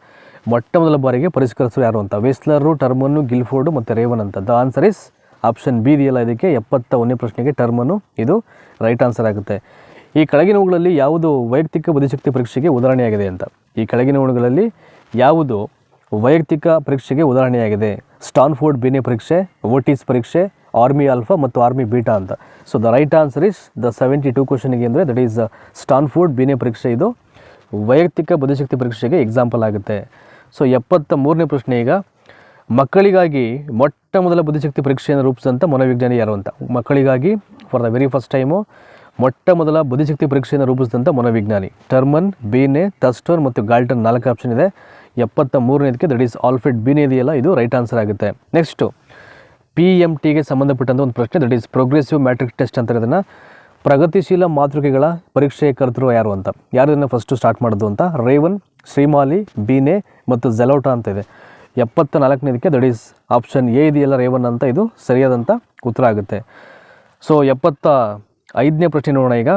ಮೊಟ್ಟ ಮೊದಲ ಬಾರಿಗೆ ಪರಿಷ್ಕರಿಸಿದ್ರು ಯಾರು ಅಂತ? ವೆಸ್ಲರು, ಟರ್ಮನ್ನು, ಗಿಲ್ಫೋರ್ಡು ಮತ್ತು ರೇವನ್ ಅಂತ. The answer is option B ಇದೆಯಲ್ಲ ಇದಕ್ಕೆ ಎಪ್ಪತ್ತ ಒಂದನೇ ಪ್ರಶ್ನೆಗೆ ಟರ್ಮನ್ನು ಇದು ರೈಟ್ ಆನ್ಸರ್ ಆಗುತ್ತೆ. ಈ ಕೆಳಗಿನವುಗಳಲ್ಲಿ ಯಾವುದು ವೈಯಕ್ತಿಕ ಬುದ್ಧಿಶಕ್ತಿ ಪರೀಕ್ಷೆಗೆ ಉದಾಹರಣೆಯಾಗಿದೆ ಅಂತ. ಈ ಕೆಳಗಿನವುಗಳಲ್ಲಿ ಯಾವುದು ವೈಯಕ್ತಿಕ ಪರೀಕ್ಷೆಗೆ ಉದಾಹರಣೆಯಾಗಿದೆ? ಸ್ಟಾನ್ಫೋರ್ಡ್ ಬಿನೆ ಪರೀಕ್ಷೆ ಓಟಿಸ್ ಪರೀಕ್ಷೆ, ಆರ್ಮಿ ಆಲ್ಫಾ ಮತ್ತು ಆರ್ಮಿ ಬೀಟಾ ಅಂತ. So the right answer is the seventy two ಕ್ವಶನ್ಗೆ ಅಂದರೆ ದಟ್ ಈಸ್ ಸ್ಟಾನ್ಫೋರ್ಡ್ ಬಿನೆ ಪರೀಕ್ಷೆ ಇದು ವೈಯಕ್ತಿಕ ಬುದ್ಧಿಶಕ್ತಿ ಪರೀಕ್ಷೆಗೆ ಎಕ್ಸಾಂಪಲ್ ಆಗುತ್ತೆ. ಸೊ ಎಪ್ಪತ್ತ ಮೂರನೇ ಪ್ರಶ್ನೆ ಈಗ ಮಕ್ಕಳಿಗಾಗಿ ಮೊಟ್ಟ ಮೊದಲ ಬುದ್ಧಿಶಕ್ತಿ ಪರೀಕ್ಷೆಯನ್ನು ರೂಪಿಸಿದಂಥ ಮನೋವಿಜ್ಞಾನಿ ಯಾರು ಅಂತ. ಮಕ್ಕಳಿಗಾಗಿ for the very first time ಮೊಟ್ಟ ಮೊದಲ ಬುದ್ಧಿಶಕ್ತಿ ಪರೀಕ್ಷೆಯನ್ನು ರೂಪಿಸಿದಂಥ ಮನೋವಿಜ್ಞಾನಿ. ಟರ್ಮನ್ ಬೀನೆ ತಸ್ಟೋರ್ ಮತ್ತು ಗಾಲ್ಟನ್ ನಾಲ್ಕು ಆಪ್ಷನ್ ಇದೆ. ಎಪ್ಪತ್ತ ಮೂರನೇದಕ್ಕೆ ದಟ್ ಈಸ್ ಆಲ್ಫೆಡ್ ಬೀನೆ ಇದೆಯಲ್ಲ, ಇದು ರೈಟ್ ಆನ್ಸರ್ ಆಗುತ್ತೆ. ನೆಕ್ಸ್ಟು ಪಿ ಎಂ ಟಿಗೆ ಸಂಬಂಧಪಟ್ಟಂಥ ಒಂದು ಪ್ರಶ್ನೆ that is progressive matric test ಅಂತಾರೆ ಇದನ್ನು ಪ್ರಗತಿಶೀಲ ಮಾತೃಕೆಗಳ ಪರೀಕ್ಷೆಯ ಕರ್ತರು ಯಾರು ಅಂತ. ಯಾರು ಇದನ್ನು ಫಸ್ಟು ಸ್ಟಾರ್ಟ್ ಮಾಡೋದು ಅಂತ? ರೇವನ್ ಶ್ರೀಮಾಲಿ ಬೀನೆ ಮತ್ತು ಜೆಲೋಟಾ ಅಂತ ಇದೆ. ಎಪ್ಪತ್ತ ನಾಲ್ಕನೇದಕ್ಕೆ ದಟ್ ಈಸ್ ಆಪ್ಷನ್ ಎ ಇದೆಯಲ್ಲ ರೇವನ್ ಅಂತ, ಇದು ಸರಿಯಾದಂಥ ಉತ್ತರ ಆಗುತ್ತೆ. ಸೊ ಎಪ್ಪತ್ತ ಐದನೇ ಪ್ರಶ್ನೆ ನೋಡೋಣ ಈಗ.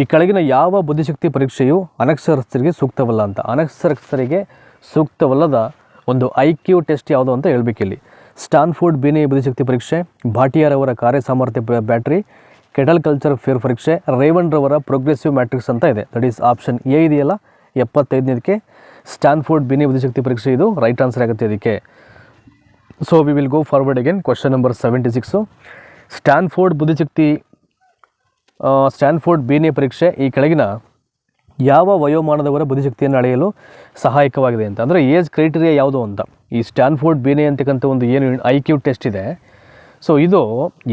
ಈ ಕೆಳಗಿನ ಯಾವ ಬುದ್ಧಿಶಕ್ತಿ ಪರೀಕ್ಷೆಯು ಅನಕ್ಷರಸ್ಥರಿಗೆ ಸೂಕ್ತವಲ್ಲ ಅಂತ. ಅನಕ್ಷರಸ್ಥರಿಗೆ ಸೂಕ್ತವಲ್ಲದ ಒಂದು ಐ ಕ್ಯೂ ಟೆಸ್ಟ್ ಯಾವುದು ಅಂತ ಹೇಳ್ಬೇಕಿಲ್ಲಿ ಸ್ಟಾನ್ಫೋರ್ಡ್ ಬಿನಿ ಬುದ್ಧಿಶಕ್ತಿ ಪರೀಕ್ಷೆ, ಭಾಟಿಯಾರ್ ಅವರ ಕಾರ್ಯಸಾಮರ್ಥ್ಯ ಬ್ಯಾಟ್ರಿ, ಕೆಟಲ್ ಕಲ್ಚರ್ ಫೇರ್ ಪರೀಕ್ಷೆ ರೇವಣ್ ರವರ ಪ್ರೋಗ್ರೆಸಿವ್ ಮ್ಯಾಟ್ರಿಕ್ಸ್ ಅಂತ ಇದೆ. ದಟ್ ಈಸ್ ಆಪ್ಷನ್ ಎ ಇದೆಯಲ್ಲ ಎಪ್ಪತ್ತೈದನೇದಕ್ಕೆ ಸ್ಟಾನ್ಫೋರ್ಡ್ ಬಿನಿ ಬುದ್ಧಿಶಕ್ತಿ ಪರೀಕ್ಷೆ ಇದು. ರೈಟ್ ಆನ್ಸರ್ ಆಗುತ್ತೆ ಅದಕ್ಕೆ so we will go forward again question number seventy six Stanford ಬುದ್ಧಿಶಕ್ತಿ ಸ್ಟ್ಯಾನ್ಫೋರ್ಡ್ ಬಿನಿ ಪರೀಕ್ಷೆ ಈ ಕೆಳಗಿನ ಯಾವ ವಯೋಮಾನದವರ ಬುದ್ಧಿಶಕ್ತಿಯನ್ನು ಅಳೆಯಲು ಸಹಾಯಕವಾಗಿದೆ ಅಂತ. ಅಂದರೆ ಏಜ್ ಕ್ರೈಟೀರಿಯಾ ಯಾವುದು ಅಂತ. ಈ ಸ್ಟ್ಯಾನ್ಫೋರ್ಡ್ ಬಿನೇ ಅಂತಕ್ಕಂಥ ಒಂದು ಏನು ಐ ಕ್ಯೂ ಟೆಸ್ಟ್ ಇದೆ. ಸೊ ಇದು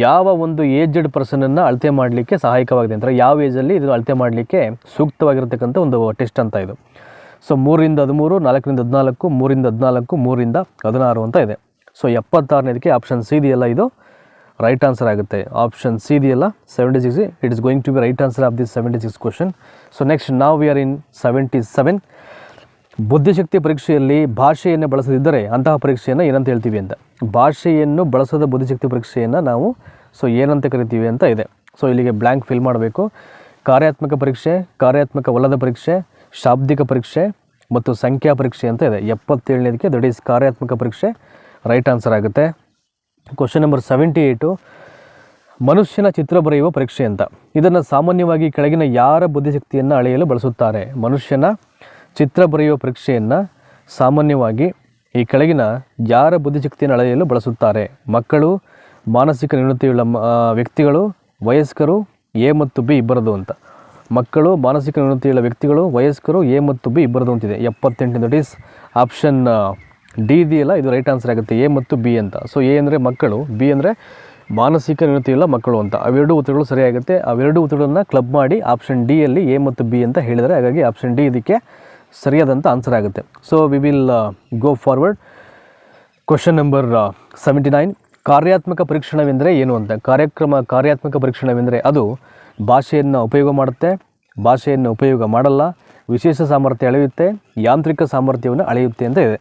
ಯಾವ ಒಂದು ಏಜ್ಡ್ ಪರ್ಸನನ್ನು ಅಳತೆ ಮಾಡಲಿಕ್ಕೆ ಸಹಾಯಕವಾಗಿದೆ ಅಂದರೆ ಯಾವ ಏಜಲ್ಲಿ ಇದು ಅಳತೆ ಮಾಡಲಿಕ್ಕೆ ಸೂಕ್ತವಾಗಿರತಕ್ಕಂಥ ಒಂದು ಟೆಸ್ಟ್ ಅಂತ ಇದು. ಸೊ ಮೂರಿಂದ ಹದಿಮೂರು, ನಾಲ್ಕರಿಂದ ಹದಿನಾಲ್ಕು ಮೂರಿಂದ ಹದಿನಾಲ್ಕು ಮೂರಿಂದ ಹದಿನಾರು ಅಂತ ಇದೆ. ಸೊ ಎಪ್ಪತ್ತಾರನೇದಕ್ಕೆ ಆಪ್ಷನ್ ಸಿ ಇದೆಯಲ್ಲ ಇದು? ರೈಟ್ ಆನ್ಸರ್ ಆಗುತ್ತೆ. ಆಪ್ಷನ್ ಸಿ ಇದೆಯಲ್ಲ? Seventy six it is going to be right answer of this seventy six question so next ನಾವು we are in seventy seven ಬುದ್ಧಿಶಕ್ತಿ ಪರೀಕ್ಷೆಯಲ್ಲಿ ಭಾಷೆಯನ್ನು ಬಳಸದಿದ್ದರೆ ಅಂತಹ ಪರೀಕ್ಷೆಯನ್ನು ಏನಂತ ಹೇಳ್ತೀವಿ ಅಂತ. ಭಾಷೆಯನ್ನು ಬಳಸದ ಬುದ್ಧಿಶಕ್ತಿ ಪರೀಕ್ಷೆಯನ್ನು ನಾವು ಸೊ ಏನಂತ ಕರಿತೀವಿ ಅಂತ ಇದೆ. ಸೊ ಇಲ್ಲಿಗೆ ಬ್ಲ್ಯಾಂಕ್ ಫಿಲ್ ಮಾಡಬೇಕು. ಕಾರ್ಯಾತ್ಮಕ ಪರೀಕ್ಷೆ ಕಾರ್ಯಾತ್ಮಕವಲ್ಲದ ಪರೀಕ್ಷೆ ಶಾಬ್ದಿಕ ಪರೀಕ್ಷೆ ಮತ್ತು ಸಂಖ್ಯಾ ಪರೀಕ್ಷೆ ಅಂತ ಇದೆ. ಎಪ್ಪತ್ತೇಳನೇದಕ್ಕೆ ದಟ್ ಈಸ್ ಕಾರ್ಯಾತ್ಮಕ ಪರೀಕ್ಷೆ ರೈಟ್ ಆನ್ಸರ್ ಆಗುತ್ತೆ. ಕ್ವಶನ್ ನಂಬರ್ ಸೆವೆಂಟಿ ಏಯ್ಟು ಮನುಷ್ಯನ ಚಿತ್ರ ಬರೆಯುವ ಪರೀಕ್ಷೆ ಅಂತ. ಇದನ್ನು ಸಾಮಾನ್ಯವಾಗಿ ಕೆಳಗಿನ ಯಾರ ಬುದ್ಧಿಶಕ್ತಿಯನ್ನು ಅಳೆಯಲು ಬಳಸುತ್ತಾರೆ? ಮನುಷ್ಯನ ಚಿತ್ರ ಬರೆಯುವ ಪರೀಕ್ಷೆಯನ್ನು ಸಾಮಾನ್ಯವಾಗಿ ಈ ಕೆಳಗಿನ ಯಾರ ಬುದ್ಧಿಶಕ್ತಿಯನ್ನು ಅಳೆಯಲು ಬಳಸುತ್ತಾರೆ? ಮಕ್ಕಳು, ಮಾನಸಿಕ ನ್ಯೂನತೆಯುಳ್ಳ ವ್ಯಕ್ತಿಗಳು, ವಯಸ್ಕರು, ಎ ಮತ್ತು ಬಿ ಇಬ್ಬರದು ಅಂತ. ಮಕ್ಕಳು, ಮಾನಸಿಕ ನ್ಯೂನತೆಯುಳ್ಳ ವ್ಯಕ್ತಿಗಳು, ವಯಸ್ಕರು, ಎ ಮತ್ತು ಬಿ ಇಬ್ಬರದು ಅಂತಿದೆ ಎಪ್ಪತ್ತೆಂಟು ದಟ್ ಈಸ್ ಆಪ್ಷನ್ ಡಿ ಇದೆಯಲ್ಲ ಇದು ರೈಟ್ ಆನ್ಸರ್ ಆಗುತ್ತೆ, ಎ ಮತ್ತು ಬಿ ಅಂತ. ಸೊ ಎ ಅಂದರೆ ಮಕ್ಕಳು, ಬಿ ಅಂದರೆ ಮಾನಸಿಕ ನ್ಯೂನತೆಯುಳ್ಳ ಮಕ್ಕಳು ಅಂತ. ಅವೆರಡು ಉತ್ತರಗಳು ಸರಿಯಾಗುತ್ತೆ. ಅವೆರಡು ಉತ್ತರಗಳನ್ನು ಕ್ಲಬ್ ಮಾಡಿ ಆಪ್ಷನ್ ಡಿ ಅಲ್ಲಿ ಎ ಮತ್ತು ಬಿ ಅಂತ ಹೇಳಿದರೆ ಹಾಗಾಗಿ ಆಪ್ಷನ್ ಡಿ ಇದಕ್ಕೆ ಸರಿಯಾದಂಥ ಆನ್ಸರ್ ಆಗುತ್ತೆ. So we will go forward question number seventy nine ಕಾರ್ಯಾತ್ಮಕ ಪರೀಕ್ಷಣವೆಂದರೆ ಏನು ಅಂತ? ಕಾರ್ಯಕ್ರಮ, ಕಾರ್ಯಾತ್ಮಕ ಪರೀಕ್ಷಣವೆಂದರೆ ಅದು ಭಾಷೆಯನ್ನು ಉಪಯೋಗ ಮಾಡುತ್ತೆ, ಭಾಷೆಯನ್ನು ಉಪಯೋಗ ಮಾಡಲ್ಲ, ವಿಶೇಷ ಸಾಮರ್ಥ್ಯ ಅಳೆಯುತ್ತೆ ಯಾಂತ್ರಿಕ ಸಾಮರ್ಥ್ಯವನ್ನು ಅಳೆಯುತ್ತೆ ಅಂತ ಇದೆ.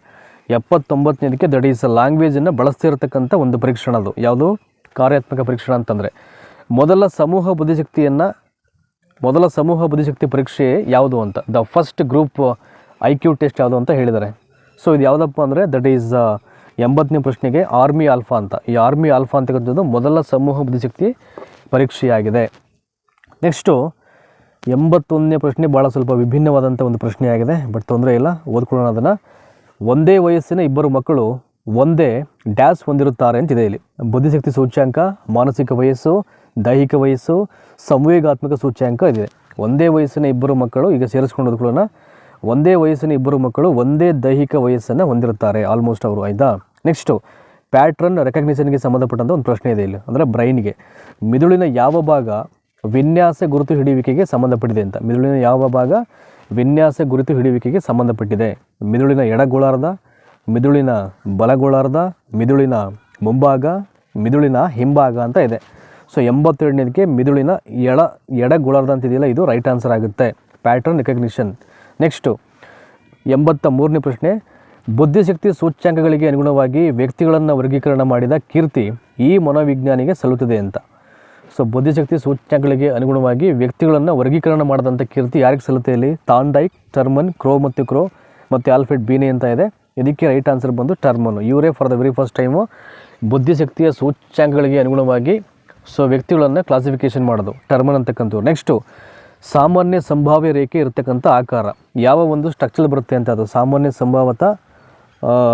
ಎಪ್ಪತ್ತೊಂಬತ್ತನೇದಕ್ಕೆ ದಟ್ ಈಸ್ ಲ್ಯಾಂಗ್ವೇಜನ್ನು ಬಳಸ್ತಿರತಕ್ಕಂಥ ಒಂದು ಪರೀಕ್ಷಣ ಅದು. ಯಾವುದು? ಕಾರ್ಯಾತ್ಮಕ ಪರೀಕ್ಷಣ ಅಂತಂದರೆ. ಮೊದಲ ಸಮೂಹ ಬುದ್ಧಿಶಕ್ತಿಯನ್ನು, ಮೊದಲ ಸಮೂಹ ಬುದ್ಧಿಶಕ್ತಿ ಪರೀಕ್ಷೆ ಯಾವುದು ಅಂತ? The first group I Q test ಯಾವುದು ಅಂತ ಹೇಳಿದ್ದಾರೆ. ಸೊ ಇದು ಯಾವುದಪ್ಪ ಅಂದರೆ ದಟ್ ಈಸ್ ಎಂಬತ್ತನೇ ಪ್ರಶ್ನೆಗೆ ಆರ್ಮಿ ಆಲ್ಫಾ ಅಂತ. ಈ ಆರ್ಮಿ ಆಲ್ಫಾ ಅಂತಕ್ಕಂಥದ್ದು ಮೊದಲ ಸಮೂಹ ಬುದ್ಧಿಶಕ್ತಿ ಪರೀಕ್ಷೆಯಾಗಿದೆ. ನೆಕ್ಸ್ಟು ಎಂಬತ್ತೊಂದನೇ ಪ್ರಶ್ನೆ ಭಾಳ ಸ್ವಲ್ಪ ವಿಭಿನ್ನವಾದಂಥ ಒಂದು ಪ್ರಶ್ನೆಯಾಗಿದೆ, ಬಟ್ ತೊಂದರೆ ಇಲ್ಲ, ಓದ್ಕೊಳ್ಳೋಣ ಅದನ್ನು. ಒಂದೇ ವಯಸ್ಸಿನ ಇಬ್ಬರು ಮಕ್ಕಳು ಒಂದೇ ಡ್ಯಾಸ್ ಹೊಂದಿರುತ್ತಾರೆ ಅಂತಿದೆ ಇಲ್ಲಿ. ಬುದ್ಧಿಶಕ್ತಿ ಸೂಚ್ಯಾಂಕ, ಮಾನಸಿಕ ವಯಸ್ಸು, ದೈಹಿಕ ವಯಸ್ಸು, ಸಂವೇಗಾತ್ಮಕ ಸೂಚ್ಯಾಂಕ ಇದೆ ಒಂದೇ ವಯಸ್ಸಿನ ಇಬ್ಬರು ಮಕ್ಕಳು, ಈಗ ಸೇರಿಸ್ಕೊಂಡು ಓದ್ಕೊಳ್ಳೋಣ. ಒಂದೇ ವಯಸ್ಸಿನ ಇಬ್ಬರು ಮಕ್ಕಳು ಒಂದೇ ದೈಹಿಕ ವಯಸ್ಸನ್ನು ಹೊಂದಿರುತ್ತಾರೆ ಆಲ್ಮೋಸ್ಟ್ ಅವರು, ಆಯಿತಾ? ನೆಕ್ಸ್ಟು ಪ್ಯಾಟ್ರನ್ ರೆಕಗ್ನಿಷನ್ಗೆ ಸಂಬಂಧಪಟ್ಟಂಥ ಒಂದು ಪ್ರಶ್ನೆ ಇದೆ ಇಲ್ಲಿ, ಅಂದರೆ ಬ್ರೈನ್ಗೆ ಮಿದುಳಿನ ಯಾವ ಭಾಗ ವಿನ್ಯಾಸ ಗುರುತು ಹಿಡಿಯುವಿಕೆಗೆ ಸಂಬಂಧಪಟ್ಟಿದೆ ಅಂತ. ಮಿದುಳಿನ ಯಾವ ಭಾಗ? ವಿನ್ಯಾಸ ಗುರುತು ಹಿಡಿಯುವಿಕೆಗೆ ಸಂಬಂಧಪಟ್ಟಿದೆ. ಮಿದುಳಿನ ಎಡಗೋಳಾರ್ಧ, ಮಿದುಳಿನ ಬಲಗೋಳಾರ್ಧ, ಮಿದುಳಿನ ಮುಂಭಾಗ, ಮಿದುಳಿನ ಹಿಂಭಾಗ ಅಂತ ಇದೆ. ಸೊ, ಎಂಬತ್ತೆರಡನೇದಕ್ಕೆ ಮಿದುಳಿನ ಎಡ ಎಡಗೋಳಾರ್ಧ ಅಂತಿದೆಯಲ್ಲ, ಇದು ರೈಟ್ ಆನ್ಸರ್ ಆಗುತ್ತೆ. Pattern recognition. ನೆಕ್ಸ್ಟು ಎಂಬತ್ತ ಮೂರನೇ ಪ್ರಶ್ನೆ, ಬುದ್ಧಿಶಕ್ತಿ ಸೂಚ್ಯಾಂಕಗಳಿಗೆ ಅನುಗುಣವಾಗಿ ವ್ಯಕ್ತಿಗಳನ್ನು ವರ್ಗೀಕರಣ ಮಾಡಿದ ಕೀರ್ತಿ ಈ ಮನೋವಿಜ್ಞಾನಿಗೆ ಸಲ್ಲುತ್ತದೆ ಅಂತ. ಸೊ ಬುದ್ಧಿಶಕ್ತಿ ಸೂಚನೆಗಳಿಗೆ ಅನುಗುಣವಾಗಿ ವ್ಯಕ್ತಿಗಳನ್ನು ವರ್ಗೀಕರಣ ಮಾಡಿದಂಥ ಕೀರ್ತಿ ಯಾರಿಗೆ ಸಲ್ಲುತ್ತೆ ಇಲ್ಲಿ? ತಾಂಡೈಕ್ ಟರ್ಮನ್, ಕ್ರೋ ಮತ್ತು ಕ್ರೋ ಮತ್ತು ಆಲ್ಫೆಡ್ ಬೀನೆ ಅಂತ ಇದೆ. ಇದಕ್ಕೆ ರೈಟ್ ಆನ್ಸರ್ ಬಂದು ಟರ್ಮನ್ ಇವರೇ for the very first time ಬುದ್ಧಿಶಕ್ತಿಯ ಸೂಚ್ಯಾಂಕಗಳಿಗೆ ಅನುಗುಣವಾಗಿ ಸೊ ವ್ಯಕ್ತಿಗಳನ್ನು ಕ್ಲಾಸಿಫಿಕೇಶನ್ ಮಾಡೋದು, ಟರ್ಮನ್ ಅಂತಕ್ಕಂಥವ್ರು. ನೆಕ್ಸ್ಟು ಸಾಮಾನ್ಯ ಸಂಭಾವ್ಯ ರೇಖೆ ಇರತಕ್ಕಂಥ ಆಕಾರ. ಯಾವ ಒಂದು ಸ್ಟ್ರಕ್ಚರ್ ಬರುತ್ತೆ ಅಂತ ಅದು? ಸಾಮಾನ್ಯ ಸಂಭಾವತ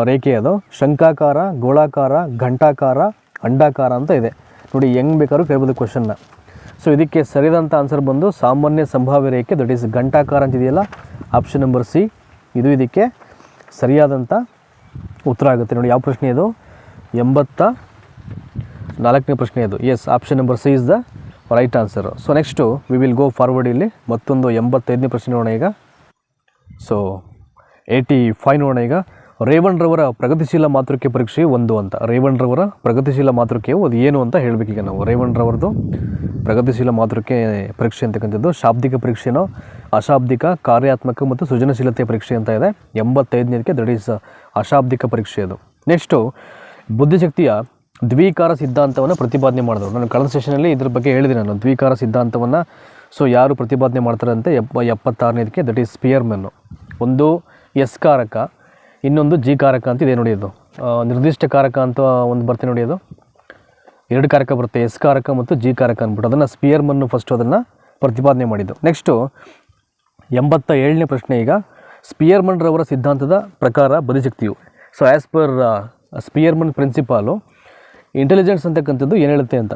ರೇಖೆ ಅದು. ಶಂಕಾಕಾರ, ಗೋಳಾಕಾರ, ಘಂಟಾಕಾರ, ಅಂಡಾಕಾರ ಅಂತ ಇದೆ. ನೋಡಿ, ಹೆಂಗೆ ಬೇಕಾದ್ರೂ ಕೇಳ್ಬೋದು ಕ್ವಶನ್ನ ಸೊ ಇದಕ್ಕೆ ಸರಿದಂಥ ಆನ್ಸರ್ ಬಂದು ಸಾಮಾನ್ಯ ಸಂಭಾವ್ಯ ರೇಖೆ ದಟ್ ಈಸ್ ಘಂಟಾಕಾರ ಅಂತಿದೆಯಲ್ಲ ಆಪ್ಷನ್ ನಂಬರ್ ಸಿ ಇದು ಇದಕ್ಕೆ ಸರಿಯಾದಂಥ ಉತ್ತರ ಆಗುತ್ತೆ. ನೋಡಿ, ಯಾವ ಪ್ರಶ್ನೆ ಇದು? ಎಂಬತ್ತ ನಾಲ್ಕನೇ ಪ್ರಶ್ನೆ ಇದು. Yes option number C is the right answer so next we will go forward ಇಲ್ಲಿ. ಮತ್ತೊಂದು ಎಂಬತ್ತೈದನೇ ಪ್ರಶ್ನೆ ನೋಡೋಣ ಈಗ. ಸೊ ಏಯ್ಟಿ ಫೈವ್ ನೋಡೋಣ ಈಗ. ರೇವಣ್ರವರ ಪ್ರಗತಿಶೀಲ ಮಾತೃಕೆ ಪರೀಕ್ಷೆ ಒಂದು ಅಂತ. ರೇವಣ್ರವರ ಪ್ರಗತಿಶೀಲ ಮಾತೃಕೆಯು ಅದು ಏನು ಅಂತ ಹೇಳಬೇಕೀಗ ನಾವು. ರೇವಣ್ರವರದು ಪ್ರಗತಿಶೀಲ ಮಾತೃಕೆ ಪರೀಕ್ಷೆ ಅಂತಕ್ಕಂಥದ್ದು. ಶಾಬ್ದಿಕ ಪರೀಕ್ಷೆನೋ ಅಶಾಬ್ದಿಕ, ಕಾರ್ಯಾತ್ಮಕ ಮತ್ತು ಸೃಜನಶೀಲತೆ ಪರೀಕ್ಷೆ ಅಂತ ಇದೆ. ಎಂಬತ್ತೈದನೇದಕ್ಕೆ ದಟ್ ಈಸ್ ಅಶಾಬ್ದಿಕ ಪರೀಕ್ಷೆ ಅದು. ನೆಕ್ಸ್ಟು, ಬುದ್ಧಿಶಕ್ತಿಯ ದ್ವಿಕಾರ ಸಿದ್ಧಾಂತವನ್ನು ಪ್ರತಿಪಾದನೆ ಮಾಡಿದ್ರು. ನಾನು ಕಳೆದ ಸೆಷನಲ್ಲಿ ಇದ್ರ ಬಗ್ಗೆ ಹೇಳಿದೆ ನಾನು. ದ್ವಿಕಾರ ಸಿದ್ಧಾಂತವನ್ನು. ಸೊ, ಯಾರು ಪ್ರತಿಪಾದನೆ ಮಾಡ್ತಾರೆ ಅಂತ ಎಪ್ಪ, ಎಪ್ಪತ್ತಾರನೇದಕ್ಕೆ ದಟ್ ಈಸ್ ಸ್ಪಿಯರ್ಮೆನ್ನು ಒಂದು ಎಸ್ ಕಾರಕ ಇನ್ನೊಂದು ಜಿ ಕಾರಕ ಅಂತ ಇದೆ ನೋಡಿ ಇದು. ನಿರ್ದಿಷ್ಟ ಕಾರಕ ಅಂತ ಒಂದು ಬರ್ತೀನಿ ನೋಡಿ ಅದು. ಎರಡು ಕಾರಕ ಬರುತ್ತೆ, ಎಸ್ ಕಾರಕ ಮತ್ತು ಜಿ ಕಾರಕ ಅಂದ್ಬಿಟ್ಟು. ಅದನ್ನು ಸ್ಪಿಯರ್ಮನ್ನು ಫಸ್ಟ್ ಅದನ್ನು ಪ್ರತಿಪಾದನೆ ಮಾಡಿದ್ದು. ನೆಕ್ಸ್ಟು ಎಂಬತ್ತ ಏಳನೇ ಪ್ರಶ್ನೆ ಈಗ. ಸ್ಪಿಯರ್ಮನ್ರವರ ಸಿದ್ಧಾಂತದ ಪ್ರಕಾರ ಬದಿಶಕ್ತಿಯು so as per Spearman principal intelligence ಅಂತಕ್ಕಂಥದ್ದು ಏನು ಹೇಳುತ್ತೆ ಅಂತ.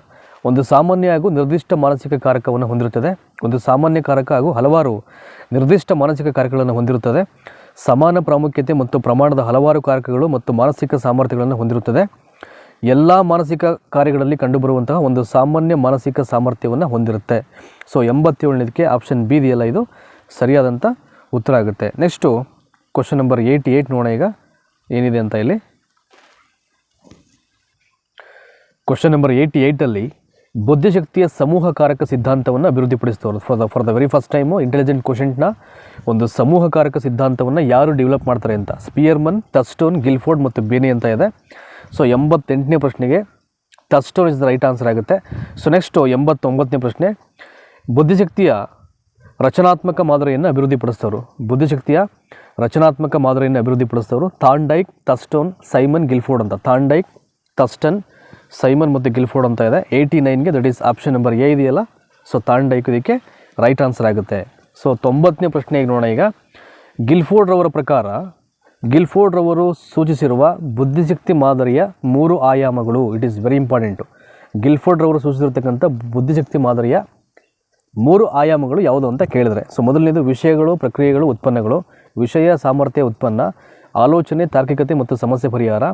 ಒಂದು ಸಾಮಾನ್ಯ ಹಾಗೂ ನಿರ್ದಿಷ್ಟ ಮಾನಸಿಕ ಕಾರಕವನ್ನು ಹೊಂದಿರುತ್ತದೆ. ಒಂದು ಸಾಮಾನ್ಯ ಕಾರಕ ಹಾಗೂ ಹಲವಾರು ನಿರ್ದಿಷ್ಟ ಮಾನಸಿಕ ಕಾರಕಗಳನ್ನು ಹೊಂದಿರುತ್ತದೆ. ಸಮಾನ ಪ್ರಾಮುಖ್ಯತೆ ಮತ್ತು ಪ್ರಮಾಣದ ಹಲವಾರು ಕಾರಕಗಳು ಮತ್ತು ಮಾನಸಿಕ ಸಾಮರ್ಥ್ಯಗಳನ್ನು ಹೊಂದಿರುತ್ತದೆ. ಎಲ್ಲ ಮಾನಸಿಕ ಕಾರ್ಯಗಳಲ್ಲಿ ಕಂಡುಬರುವಂತಹ ಒಂದು ಸಾಮಾನ್ಯ ಮಾನಸಿಕ ಸಾಮರ್ಥ್ಯವನ್ನು ಹೊಂದಿರುತ್ತೆ. ಸೊ ಎಂಬತ್ತೇಳನೇದಕ್ಕೆ ಆಪ್ಷನ್ ಬಿ ಇದೆಯಲ್ಲ ಇದು? ಸರಿಯಾದಂಥ ಉತ್ತರ ಆಗುತ್ತೆ. Next question number eighty eight ನೋಡೋಣ ಈಗ. ಏನಿದೆ ಅಂತ ಇಲ್ಲಿ? ಕ್ವಶನ್ ನಂಬರ್ ಏಯ್ಟಿ ಏಯ್ಟಲ್ಲಿ ಬುದ್ಧಿಶಕ್ತಿಯ ಸಮೂಹ ಕಾರಕ ಸಿದ್ಧಾಂತವನ್ನು ಅಭಿವೃದ್ಧಿಪಡಿಸಿದವರು. For the for the very first time intelligent ಕ್ವಶೆಂಟ್ನ ಒಂದು ಸಮೂಹ ಕಾರಕ ಸಿದ್ಧಾಂತವನ್ನು ಯಾರು ಡೆವಲಪ್ ಮಾಡ್ತಾರೆ ಅಂತ? ಸ್ಪಿಯರ್ಮನ್ ಟಸ್ಟೋನ್ ಗಿಲ್ಫೋರ್ಡ್ ಮತ್ತು ಬೇನಿ ಅಂತ ಇದೆ. ಸೊ ಎಂಬತ್ತೆಂಟನೇ ಪ್ರಶ್ನೆಗೆ Thurstone is the right answer ಆಗುತ್ತೆ. ಸೊ ನೆಕ್ಸ್ಟು ಎಂಬತ್ತೊಂಬತ್ತನೇ ಪ್ರಶ್ನೆ, ಬುದ್ಧಿಶಕ್ತಿಯ ರಚನಾತ್ಮಕ ಮಾದರಿಯನ್ನು ಅಭಿವೃದ್ಧಿಪಡಿಸಿದವರು. ಬುದ್ಧಿಶಕ್ತಿಯ ರಚನಾತ್ಮಕ ಮಾದರಿಯನ್ನು ಅಭಿವೃದ್ಧಿಪಡಿಸಿದವರು ಥಾಂಡೈಕ್ ಟಸ್ಟೋನ್ ಸೈಮನ್ ಗಿಲ್ಫೋರ್ಡ್ ಅಂತ. ಥಾಂಡೈಕ್ ಟಸ್ಟನ್ ಸೈಮನ್ ಮತ್ತು ಗಿಲ್ಫೋರ್ಡ್ ಅಂತ ಇದೆ. Eighty ನೈನ್ಗೆ that is option number A ಇದೆಯಲ್ಲ? ಸೊ ತಾಂಡೈಕೋದಕ್ಕೆ ರೈಟ್ ಆನ್ಸರ್ ಆಗುತ್ತೆ. ಸೊ ತೊಂಬತ್ತನೇ ಪ್ರಶ್ನೆ ಈಗ ನೋಡೋಣ ಈಗ. ಗಿಲ್ಫೋರ್ಡ್ ರವರ ಪ್ರಕಾರ, ಗಿಲ್ಫೋರ್ಡ್ ರವರು ಸೂಚಿಸಿರುವ ಬುದ್ಧಿಶಕ್ತಿ ಮಾದರಿಯ ಮೂರು ಆಯಾಮಗಳು. It is very important Guilford ರವರು ಸೂಚಿಸಿರ್ತಕ್ಕಂಥ ಬುದ್ಧಿಶಕ್ತಿ ಮಾದರಿಯ ಮೂರು ಆಯಾಮಗಳು ಯಾವುದು ಅಂತ ಕೇಳಿದರೆ. ಸೊ ಮೊದಲನೇದು ವಿಷಯಗಳು, ಪ್ರಕ್ರಿಯೆಗಳು, ಉತ್ಪನ್ನಗಳು. ವಿಷಯ, ಸಾಮರ್ಥ್ಯ, ಉತ್ಪನ್ನ, ಆಲೋಚನೆ, ತಾರ್ಕಿಕತೆ ಮತ್ತು ಸಮಸ್ಯೆ ಪರಿಹಾರ.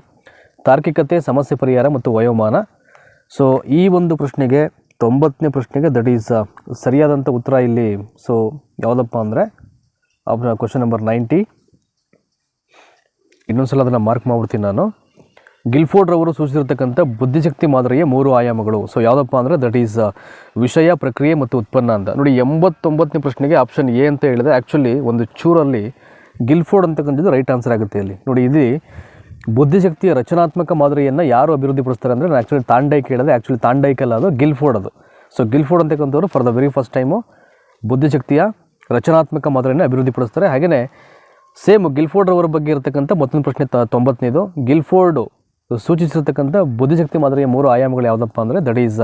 ತಾರ್ಕಿಕತೆ, ಸಮಸ್ಯೆ ಪರಿಹಾರ ಮತ್ತು ವಯೋಮಾನ. ಸೊ ಈ ಒಂದು ಪ್ರಶ್ನೆಗೆ, ತೊಂಬತ್ತನೇ ಪ್ರಶ್ನೆಗೆ ದಟ್ ಈಸ್ ಸರಿಯಾದಂಥ ಉತ್ತರ ಇಲ್ಲಿ ಸೊ ಯಾವುದಪ್ಪ ಅಂದರೆ ಕ್ವಶನ್ ನಂಬರ್ ನೈಂಟಿ ಇನ್ನೊಂದ್ಸಲ ಅದನ್ನು ಮಾರ್ಕ್ ಮಾಡ್ಬಿಡ್ತೀನಿ ನಾನು. ಗಿಲ್ಫೋರ್ಡ್ ಅವರು ಸೂಚಿಸಿರ್ತಕ್ಕಂಥ ಬುದ್ಧಿಶಕ್ತಿ ಮಾದರಿಯ ಮೂರು ಆಯಾಮಗಳು. ಸೊ ಯಾವುದಪ್ಪ ಅಂದರೆ ದಟ್ ಈಸ್ ವಿಷಯ, ಪ್ರಕ್ರಿಯೆ ಮತ್ತು ಉತ್ಪನ್ನ ಅಂತ. ನೋಡಿ, ಎಂಬತ್ತೊಂಬತ್ತನೇ ಪ್ರಶ್ನೆಗೆ ಆಪ್ಷನ್ ಎ ಅಂತ ಹೇಳಿದೆ ಆ್ಯಕ್ಚುಲಿ ಒಂದು ಚೂರಲ್ಲಿ ಗಿಲ್ಫೋರ್ಡ್ ಅಂತಕ್ಕಂಥದ್ದು ರೈಟ್ ಆನ್ಸರ್ ಆಗುತ್ತೆ ಇಲ್ಲಿ. ನೋಡಿ ಇದು ಬುದ್ಧಿಶಕ್ತಿಯ ರಚನಾತ್ಮಕ ಮಾದರಿಯನ್ನು ಯಾರು ಅಭಿವೃದ್ಧಿಪಡಿಸ್ತಾರೆ ಅಂದರೆ ನಾನು ಆ್ಯಕ್ಚುಲಿ ತಾಂಡೈಕ್ ಹೇಳಿದೆ ಆ್ಯಕ್ಚುಲಿ ತಾಂಡೈಕ್ ಅಲ್ಲ ಅದು ಗಿಲ್ಫೋರ್ಡ್ ಅದು. So Guilford ಅಂತಕ್ಕಂಥವ್ರು for the very first time ಬುದ್ಧಿಶಕ್ತಿಯ ರಚನಾತ್ಮಕ ಮಾದರಿಯನ್ನು ಅಭಿವೃದ್ಧಿಪಡಿಸ್ತಾರೆ. ಹಾಗೆಯೇ ಸೇಮ್ ಗಿಲ್ಫೋರ್ಡ್ ಅವರ ಬಗ್ಗೆ ಇರತಕ್ಕಂಥ ಮತ್ತೊಂದು ಪ್ರಶ್ನೆ ತ ತೊಂಬತ್ತನೇದು. ಗಿಲ್ಫೋರ್ಡ್ ಸೂಚಿಸಿರ್ತಕ್ಕಂಥ ಬುದ್ಧಿಶಕ್ತಿ ಮಾದರಿಯ ಮೂರು ಆಯಾಮಗಳು ಯಾವುದಪ್ಪ ಅಂದರೆ ದಟ್ ಈಸ್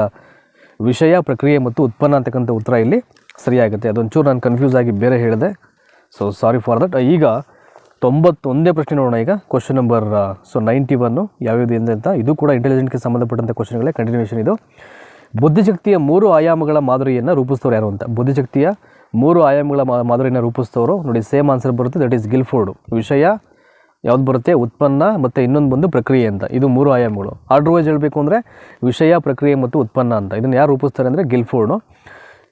ವಿಷಯ, ಪ್ರಕ್ರಿಯೆ ಮತ್ತು ಉತ್ಪನ್ನ ಅಂತಕ್ಕಂಥ ಉತ್ತರ ಇಲ್ಲಿ ಸರಿಯಾಗುತ್ತೆ. ಅದೊಂಚೂರು ನಾನು ಕನ್ಫ್ಯೂಸ್ ಆಗಿ ಬೇರೆ ಹೇಳಿದೆ. ಸೊ ಸಾರಿ ಫಾರ್ ದಟ್ ಈಗ ತೊಂಬತ್ತೊಂದೇ ಪ್ರಶ್ನೆ ನೋಡೋಣ ಈಗ. Question number so ninety one ಯಾವ್ಯಾವುದು ಇದೆ ಅಂತ ಇದು ಕೂಡ ಇಂಟೆಲಿಜೆಂಟ್ಗೆ ಸಂಬಂಧಪಟ್ಟಂಥ ಕ್ವಶನ್ಗಳೇ ಕಂಟಿನ್ಯೂಷನ್ ಇದು. ಬುದ್ಧಿಶಕ್ತಿಯ ಮೂರು ಆಯಾಮಗಳ ಮಾದರಿಯನ್ನು ರೂಪಿಸ್ತವ್ರು ಯಾರು ಅಂತ? ಬುದ್ಧಿಶಕ್ತಿಯ ಮೂರು ಆಯಾಮಗಳ ಮಾದರಿಯನ್ನು ರೂಪಿಸ್ತವರು. ನೋಡಿ ಸೇಮ್ ಆನ್ಸರ್ ಬರುತ್ತೆ. ದಟ್ ಈಸ್ ಗಿಲ್ಫೋರ್ಡ್ ವಿಷಯ, ಯಾವ್ದು ಬರುತ್ತೆ? ಉತ್ಪನ್ನ ಮತ್ತು ಇನ್ನೊಂದು ಬಂದು ಪ್ರಕ್ರಿಯೆ ಅಂತ. ಇದು ಮೂರು ಆಯಾಮಗಳು. ಆರ್ಡರ್ ವೈಸ್ ಹೇಳಬೇಕು ಅಂದರೆ ವಿಷಯ, ಪ್ರಕ್ರಿಯೆ ಮತ್ತು ಉತ್ಪನ್ನ ಅಂತ. ಇದನ್ನು ಯಾರು ರೂಪಿಸ್ತಾರೆ ಅಂದರೆ ಗಿಲ್ಫೋರ್ಡು